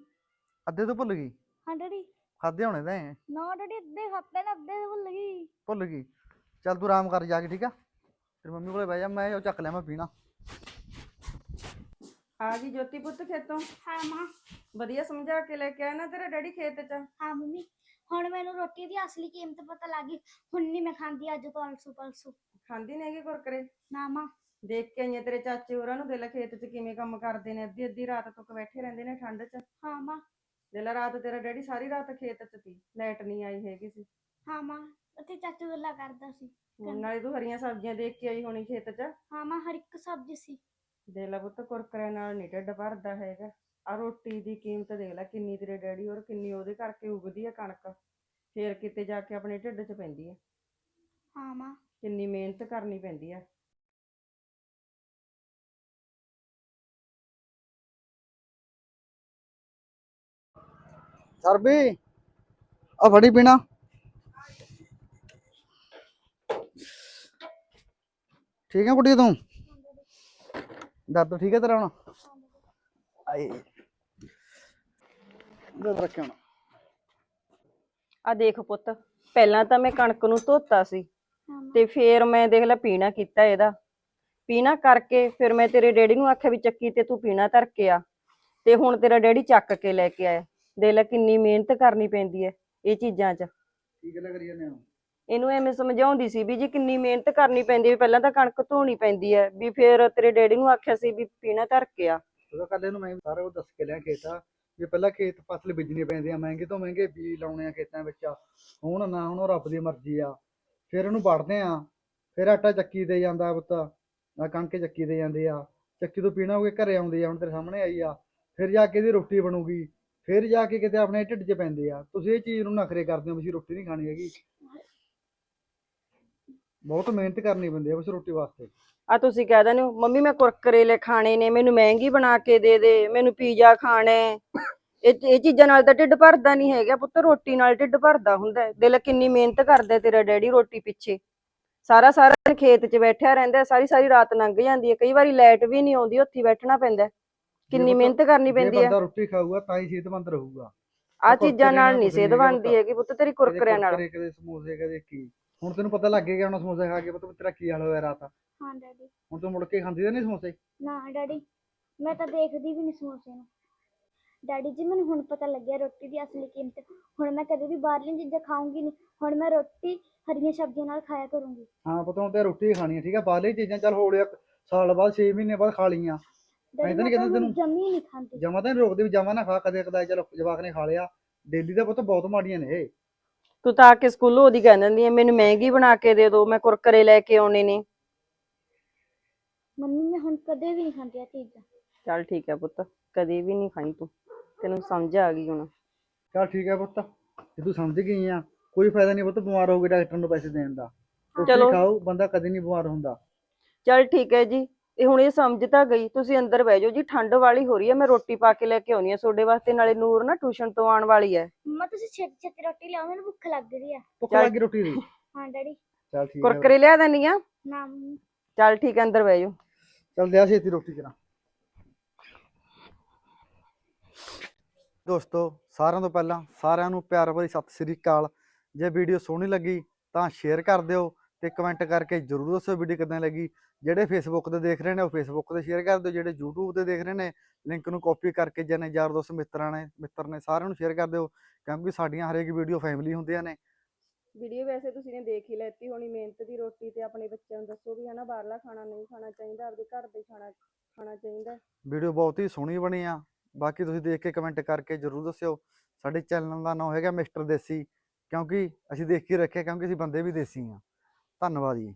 ਅੱਧੇ ਤੋਂ ਭੁੱਲ ਗਈ? ਹਾਂ ਡੈਡੀ। ਖਾਦੇ ਹੋਣੇ ਤਾਂ ਨਾ ਡੈਡੀ ਅੱਧੇ ਖਾਤੇ ਨੇ ਅੱਧੇ ਭੁੱਲ ਗਈ। ਭੁੱਲ ਗਈ। ਚੱਲ ਤੂੰ ਆਰਾਮ ਕਰ ਜਾ ਕੇ ਠੀਕ ਆ? ਫਿਰ ਮੰਮੀ ਕੋਲੇ ਬਹਿ ਜਾ ਮੈਂ ਉਹ ਚੱਕ ਲਿਆ ਮੈਂ ਪੀਣਾ। ਆ ਗਈ ਜੋਤੀ ਪੁੱਤ ਖੇਤੋਂ? ਹਾਂ ਮਾਂ। ਵਧੀਆ ਸਮਝਾ ਕੇ ਲੈ ਕੇ ਆਇਆ ਨਾ ਤੇਰਾ ਡੈਡੀ ਖੇਤ ਚ? ਹਾਂ ਮੰਮੀ। ਹੁਣ ਮੈਨੂੰ ਰੋਟੀ ਦੀ ਅਸਲੀ ਕੀਮਤ ਪਤਾ ਲੱਗ ਗਈ। ਹੁਣ ਨਹੀਂ ਮੈਂ ਖਾਂਦੀ ਅੱਜ ਤੋਂ ਅਲਸੂ ਪਲਸੂ। ਖਾਂਦੀ ਨੇਗੀ ਕੁਰਕਰੇ? ਨਾ ਮਾਂ। ਦੇਖ ਕੇ ਆਈਆਂ ਤੇਰੇ ਚਾਚੇ ਹੋਰਾਂ ਨੂੰ ਦੇ ਲੈ ਖੇਤ ਚ ਕਿਵੇਂ ਕੰਮ ਕਰਦੇ ਨੇ। ਅੱਧੀ ਅੱਧੀ ਰਾਤ ਤੱਕ ਬੈਠੇ ਰਹਿੰਦੇ ਨੇ ਠੰਡ ਚ। ਹਾਂ ਮਾਂ। ਲੈ ਰਾਤ ਤੇਰਾ ਡੈਡੀ ਸਾਰੀ ਰਾਤ ਖੇਤ 'ਚ ਸੀ। ਲਾਈਟ ਨਹੀਂ ਆਈ ਹੈਗੀ ਸੀ। ਹਾਂ ਮਾਂ ਉੱਥੇ ਚਾਚੂ ਗੱਲਾਂ ਕਰਦਾ ਸੀ। ਹੁਣ ਨਾਲੇ ਤੂੰ ਹਰੀਆਂ ਸਬਜ਼ੀਆਂ ਦੇਖ ਕੇ ਆਈ ਹੋਣੀ ਖੇਤ 'ਚ। ਹਾਂ ਮਾਂ ਹਰ ਇੱਕ ਸਬਜ਼ੀ ਸੀ। ਦੇਖ ਲੈ ਪੁੱਤ ਕੁਰਕਰੇ ਨਾਲ ਨਹੀਂ ਢਿੱਡ ਭਰਦਾ ਹੈਗਾ। ਆ ਰੋਟੀ ਦੀ ਕੀਮਤ ਦੇਖ ਲੈ ਕਿੰਨੀ ਤੇਰੇ ਡੈਡੀ ਔਰ ਕਿੰਨੀ ਉਹਦੇ ਕਰਕੇ ਉਗਦੀ ਆ ਕਣਕ ਫੇਰ ਕਿਤੇ ਜਾ ਕੇ ਆਪਣੇ ਢਿੱਡ 'ਚ ਪੈਂਦੀ ਹਾਂ ਮਾਂ। ਕਿੰਨੀ ਮਿਹਨਤ ਕਰਨੀ ਪੈਂਦੀ ਸਰਬੀ ਆ ਫੜੀ ਪੀਣਾ। ਠੀਕ ਹੈ ਕੁੜੀ ਤੂੰ? ਦਰਦ ਠੀਕ ਹੈ ਤੇਰਾ ਹੁਣ? ਆਏ। ਦਰਦ ਰੱਖਿਆ ਹੁਣ ਆ ਦੇਖ ਪੁੱਤ ਪਹਿਲਾਂ ਤਾਂ ਮੈਂ ਕਣਕ ਨੂੰ ਧੋਤਾ ਸੀ ਤੇ ਫੇਰ ਮੈਂ ਦੇਖ ਲੈ ਪੀਣਾ ਕੀਤਾ ਇਹਦਾ। ਪੀਣਾ ਕਰਕੇ ਫਿਰ ਮੈਂ ਤੇਰੇ ਡੈਡੀ ਨੂੰ ਆਖਿਆ ਵੀ ਚੱਕੀ ਤੇ ਤੂੰ ਪੀਣਾ ਧਰ ਕੇ ਆ। ਤੇ ਹੁਣ ਤੇਰਾ ਡੈਡੀ ਚੱਕ ਕੇ ਲੈ ਕੇ ਆਇਆ। ਦੇਖ ਲੈ ਕਿੰਨੀ ਮਿਹਨਤ ਕਰਨੀ ਪੈਂਦੀ ਹੈ ਇਹ ਚੀਜ਼ਾਂ 'ਚ। ਕੀ ਗੱਲ ਕਰੀ ਜਾਂਦੇ ਹੋ? ਇਹਨੂੰ ਐਵੇਂ ਸਮਝਾਉਂਦੀ ਸੀ ਵੀ ਜੀ ਕਿੰਨੀ ਮਿਹਨਤ ਕਰਨੀ ਪੈਂਦੀ ਹੈ ਪਹਿਲਾਂ ਤਾਂ ਕਣਕ ਧੋਣੀ ਪੈਂਦੀ ਹੈ ਵੀ ਫਿਰ ਤੇਰੇ ਡੈਡੀ ਨੂੰ ਆਖਿਆ ਸੀ ਵੀ ਪੀਣਾ ਧਰ ਕੇ ਆ। ਉਹਦਾ ਕੱਲ ਇਹਨੂੰ ਮੈਂ ਸਾਰਾ ਕੁਝ ਦੱਸ ਕੇ ਲਿਆ ਖੇਤਾ ਵੀ ਪਹਿਲਾਂ ਖੇਤ ਫਸਲ ਬੀਜਣੀ ਪੈਂਦੀ ਆ, ਮਹਿੰਗੇ ਤੋਂ ਮਹਿੰਗੇ ਬੀਜ ਲਾਉਣੇ ਆ ਖੇਤਾਂ ਵਿੱਚ। ਹੁਣ ਨਾ, ਹੁਣ ਰੱਬ ਦੀ ਮਰਜ਼ੀ ਆ। ਫਿਰ ਉਹਨੂੰ ਵੜਦੇ ਆ, ਫਿਰ ਆਟਾ ਚੱਕੀ ਦੇ ਜਾਂਦਾ ਪੁੱਤ ਨਾ ਕਣਕ ਚੱਕੀ ਦੇ ਜਾਂਦੇ ਆ। ਚੱਕੀ ਤੋਂ ਪੀਣਾ ਹੋਵੇ ਘਰੇ ਆਉਂਦੇ ਆ, ਹੁਣ ਤੇਰੇ ਸਾਹਮਣੇ ਆਈ ਆ। ਫਿਰ ਜਾ ਕੇ ਇਹਦੀ ਰੋਟੀ ਬਣੂਗੀ, ਫਿਰ ਜਾ ਕੇ ਕਿਤੇ ਆਪਣੇ ਢਿੱਡ 'ਚ ਪੈਂਦੇ ਆ। ਤੁਸੀਂ ਇਹ ਚੀਜ਼ ਨੂੰ ਨਖਰੇ ਕਰਦੇ ਹੋ ਵੀ ਰੋਟੀ ਨਹੀਂ ਖਾਣੀ ਹੈਗੀ। ਬਹੁਤ ਮਿਹਨਤ ਕਰਨੀ ਪੈਂਦੀ ਆ ਬਸ ਰੋਟੀ ਵਾਸਤੇ। ਆ ਤੁਸੀਂ ਕਹਿ ਦਿੰਦੇ ਹੋ ਮੰਮੀ ਮੈਂ ਕੁਰਕਰੇ ਲੈ ਖਾਣੇ ਨੇ ਮੈਨੂੰ ਮਹਿੰਗੀ ਬਣਾ ਕੇ ਦੇ ਦੇ ਮੈਨੂੰ ਪੀਜ਼ਾ ਖਾਣਾ ਹੈ। ਇਹ ਇਹ ਚੀਜ਼ਾਂ ਨਾਲ ਤਾਂ ਢਿੱਡ ਭਰਦਾ ਨਹੀਂ ਹੈਗਾ ਪੁੱਤ ਰੋਟੀ ਨਾਲ ਢਿੱਡ ਭਰਦਾ ਹੁੰਦਾ ਹੈ। ਦਿਲ ਕਿੰਨੀ ਮਿਹਨਤ ਕਰਦਾ ਹੈ ਤੇਰਾ ਡੈਡੀ ਰੋਟੀ ਪਿੱਛੇ। ਸਾਰਾ ਸਾਰਾ ਦਿਨ ਖੇਤ 'ਚ ਬੈਠਿਆ ਰਹਿੰਦਾ ਹੈ, ਸਾਰੀ ਸਾਰੀ ਰਾਤ ਲੰਘ ਜਾਂਦੀ ਹੈ। ਕਈ ਵਾਰੀ ਲਾਈਟ ਵੀ ਨਹੀਂ ਆਉਂਦੀ ਉੱਥੇ ਹੀ ਬੈਠਣਾ ਪੈਂਦਾ ਹੈ। ਕਿੰਨੀ ਮਿਹਨਤ ਕਰਨੀ ਜੇ ਪੈਂਦੀ ਹੈ। ਬੰਦਾ ਰੋਟੀ ਖਾਊਗਾ ਤਾਂ ਹੀ ਸਿਹਤਮੰਦ ਰਹੂਗਾ। ਆ ਕੁਰਕਰੇ ਚੀਜ਼ਾਂ ਨਾਲ ਨਾਲ ਨਹੀਂ ਕੁਛ ਸਿਹਤ ਹੈਗਾ ਬਣਦੀ ਪੁੱਤ। ਹੈਗੀ ਪੁੱਤ ਤੇਰੀ ਕੁਰਕਰਿਆਂ ਨਾਲ। ਕਦੇ ਕਦੇ ਸਮੋਸੇ ਕਦੇ ਕੀ ਹੁਣ ਤੈਨੂੰ ਪਤਾ ਲੱਗ ਗਿਆ ਹੁਣ ਸਮੋਸੇ ਖਾ ਕੇ ਪਤਾ ਤੇਰਾ ਕੀ ਹਾਲ ਹੋਇਆ ਰਾਤ ਹਾਂ ਡੈਡੀ। ਹੁਣ ਤੂੰ ਮੁੜ ਕੇ ਖਾਂਦੀ ਤਾਂ ਨਹੀਂ ਸਮੋਸੇ? ਨਾ ਡੈਡੀ ਮੈਂ ਤਾਂ ਦੇਖਦੀ ਵੀ ਨਹੀਂ ਸਮੋਸੇ ਨੂੰ। ਡੈਡੀ ਜੀ ਮੈਨੂੰ ਹੁਣ ਪਤਾ ਲੱਗਿਆ ਰੋਟੀ ਦੀ ਅਸਲੀ ਕੀਮਤ। ਹੁਣ ਮੈਂ ਕਦੇ ਵੀ ਬਾਹਰਲੀਆਂ ਚੀਜ਼ਾਂ ਖਾਊਂਗੀ ਨਹੀਂ। ਹੁਣ ਮੈਂ ਰੋਟੀ ਹਰੀਆਂ ਸਬਜ਼ੀਆਂ ਨਾਲ ਖਾਇਆ ਕਰੂੰਗੀ। ਹਾਂ ਪਤਾ ਹੁਣ ਤੇ ਰੋਟੀ ਹੀ ਖਾਣੀ ਹੈ ਠੀਕ ਹੈ ਬਾਹਰਲੀ ਚੀਜ਼ਾਂ ਚੱਲ ਹੋ ਲਿਆ ਸਾਲ ਬਾਅਦ 6 ਮਹੀਨੇ ਬਾਅਦ ਖਾ ਲਈਆਂ। ਡੈਡੀ ਤਾਂ ਨੀ ਮੈਂ ਕਹਿੰਦਾ ਤੈਨੂੰ। ਜਮੀ ਨਹੀਂ ਖਾਂਦੀ। ਜਮਾ ਤਾਂ ਨੀ ਰੋਕਦੇ ਵੀ ਜਮਾ ਨਾ ਖਾ ਕਦੇ ਕਦਾਈ ਚਲ ਜਵਾਕ ਨੇ ਖਾ ਲਿਆ। ਡੇਲੀ ਦਾ ਪੁੱਤ ਬਹੁਤ ਮਾੜੀਆਂ ਨੇ ਇਹ। ਤੂੰ ਤਾਂ ਆ ਕੇ ਸਕੂਲੋਂ ਉਹਦੀ ਕਹਿ ਦਿੰਦੀ ਹੈ ਮੈਨੂੰ ਮਹਿੰਗੀ ਬਣਾ ਕੇ ਦੇ ਦਿਓ ਮੈਂ ਕੁਰਕਰੇ ਲੈ ਕੇ ਆਉਣੇ ਨੇ। ਮੰਮੀ ਮੈਂ ਹੁਣ ਕਦੇ ਵੀ ਨਹੀਂ ਖਾਂਦੀ ਚੀਜ਼ਾਂ। ਚੱਲ ਠੀਕ ਹੈ ਪੁੱਤ ਕਦੇ ਵੀ ਨਹੀਂ ਖਾਈ ਤੂੰ। ਤੈਨੂੰ ਸਮਝ ਆ ਗਈ ਹੁਣ। ਚੱਲ ਠੀਕ ਹੈ ਪੁੱਤ ਜੇ ਤੂੰ ਸਮਝ ਗਈ ਆ ਕੋਈ ਫਾਇਦਾ ਨਹੀਂ ਪੁੱਤ ਬਿਮਾਰ ਹੋ ਕੇ ਡਾਕਟਰ ਨੂੰ ਪੈਸੇ ਦੇਣ ਦਾ। ਰੋਟੀ ਚਲੋ। ਖਾਓ ਬੰਦਾ ਕਦੇ ਨਹੀਂ ਬਿਮਾਰ ਹੁੰਦਾ। ਚੱਲ ਠੀਕ ਹੈ ਜੀ। ਇਹ ਹੁਣ ਇਹ ਸਮਝ ਤਾਂ ਗਈ ਤੁਸੀਂ ਅੰਦਰ ਬਹਿ ਜਾਓ ਜੀ ਠੰਡ ਵਾਲੀ ਹੋ ਰਹੀ ਹੈ ਮੈਂ ਰੋਟੀ ਪਾ ਕੇ ਲੈ ਕੇ ਆਉਣੀ ਹੈ ਤੁਹਾਡੇ ਵਾਸਤੇ ਨਾਲੇ ਨੂਰ ਨਾ ਟਿਊਸ਼ਨ ਤੋਂ ਆਉਣ ਵਾਲੀ ਹੈ। ਮੰਮਾ ਤੁਸੀਂ ਛੇਤੀ ਛੇਤੀ ਰੋਟੀ ਲਿਆਓ ਮੈਨੂੰ ਭੁੱਖ ਲੱਗ ਰਹੀ ਆ। ਭੁੱਖ। ਲੱਗੀ ਰੋਟੀ ਦੀ? ਹਾਂ ਡੈਡੀ। ਚੱਲ ਠੀਕ ਹੈ ਕੁਰਕਰੇ ਲਿਆ ਦੇਣੀ ਆ? ਨਾ ਮੰਮੀ। ਚੱਲ ਠੀਕ ਹੈ ਅੰਦਰ ਬਹਿ ਜਾਓ। ਚੱਲ ਦਿਆ ਛੇਤੀ ਰੋਟੀ ਕਰਾਂ ਦੋਸਤੋ ਸਾਰਿਆਂ ਤੋਂ ਪਹਿਲਾਂ ਸਾਰਿਆਂ ਨੂੰ ਪਿਆਰ ਭਰੀ ਸਤਿ ਸ੍ਰੀ ਅਕਾਲ। ਜੇ ਵੀਡੀਓ ਸੋਹਣੀ ਲੱਗੀ ਤਾਂ ਸ਼ੇਅਰ ਕਰ ਦਿਓ ਤੇ ਕਮੈਂਟ ਕਰਕੇ ਜਰੂਰ ਦੱਸੋ ਵੀਡੀਓ ਕਿਦਾਂ ਲੱਗੀ। ਜਿਹੜੇ ਫੇਸਬੁੱਕ ਤੇ ਦੇਖ ਰਹੇ ਨੇ ਉਹ ਫੇਸਬੁੱਕ ਤੇ ਸ਼ੇਅਰ ਕਰ ਦਿਓ ਜਿਹੜੇ YouTube ਤੇ ਦੇਖ ਰਹੇ ਨੇ ਲਿੰਕ ਨੂੰ ਕਾਪੀ ਕਰਕੇ ਜਿਹਨੇ ਯਾਰ ਦੋਸਤ ਮਿੱਤਰਾਂ ਨੇ ਮਿੱਤਰ ਨੇ ਸਾਰਿਆਂ ਨੂੰ ਸ਼ੇਅਰ ਕਰ ਦਿਓ ਕਿਉਂਕਿ ਸਾਡੀਆਂ ਹਰੇਕ ਵੀਡੀਓ ਫੈਮਿਲੀ ਹੁੰਦੀਆਂ ਨੇ। ਵੀਡੀਓ ਵੈਸੇ ਤੁਸੀਂ ਨੇ ਦੇਖ ਹੀ ਲੈਤੀ ਹੋਣੀ ਮਿਹਨਤ ਦੀ ਰੋਟੀ ਤੇ ਆਪਣੇ ਬੱਚਿਆਂ ਨੂੰ ਦੱਸੋ ਵੀ ਹਨਾ ਬਾਹਰਲਾ ਖਾਣਾ ਨਹੀਂ ਖਾਣਾ ਚਾਹੀਦਾ ਆਪਦੇ ਘਰ ਦੇ ਖਾਣਾ ਖਾਣਾ ਚਾਹੀਦਾ। ਵੀਡੀਓ ਬਹੁਤ ਹੀ ਸੋਹਣੀ ਬਣੀ ਆ। ਬਾਕੀ ਤੁਸੀਂ ਦੇਖ ਕੇ ਕਮੈਂਟ ਕਰਕੇ ਜਰੂਰ ਦੱਸਿਓ ਸਾਡੇ ਚੈਨਲ ਦਾ ਨਾਮ ਹੈਗਾ ਮਿਸਟਰ ਦੇਸੀ ਕਿਉਂਕਿ ਅਸੀਂ ਦੇਖ ਕੇ ਰੱਖਿਆ ਕਿਉਂਕਿ ਅਸੀਂ ਬੰਦੇ ਵੀ ਦੇਸੀ ਆ। ਧੰਨਵਾਦ ਜੀ।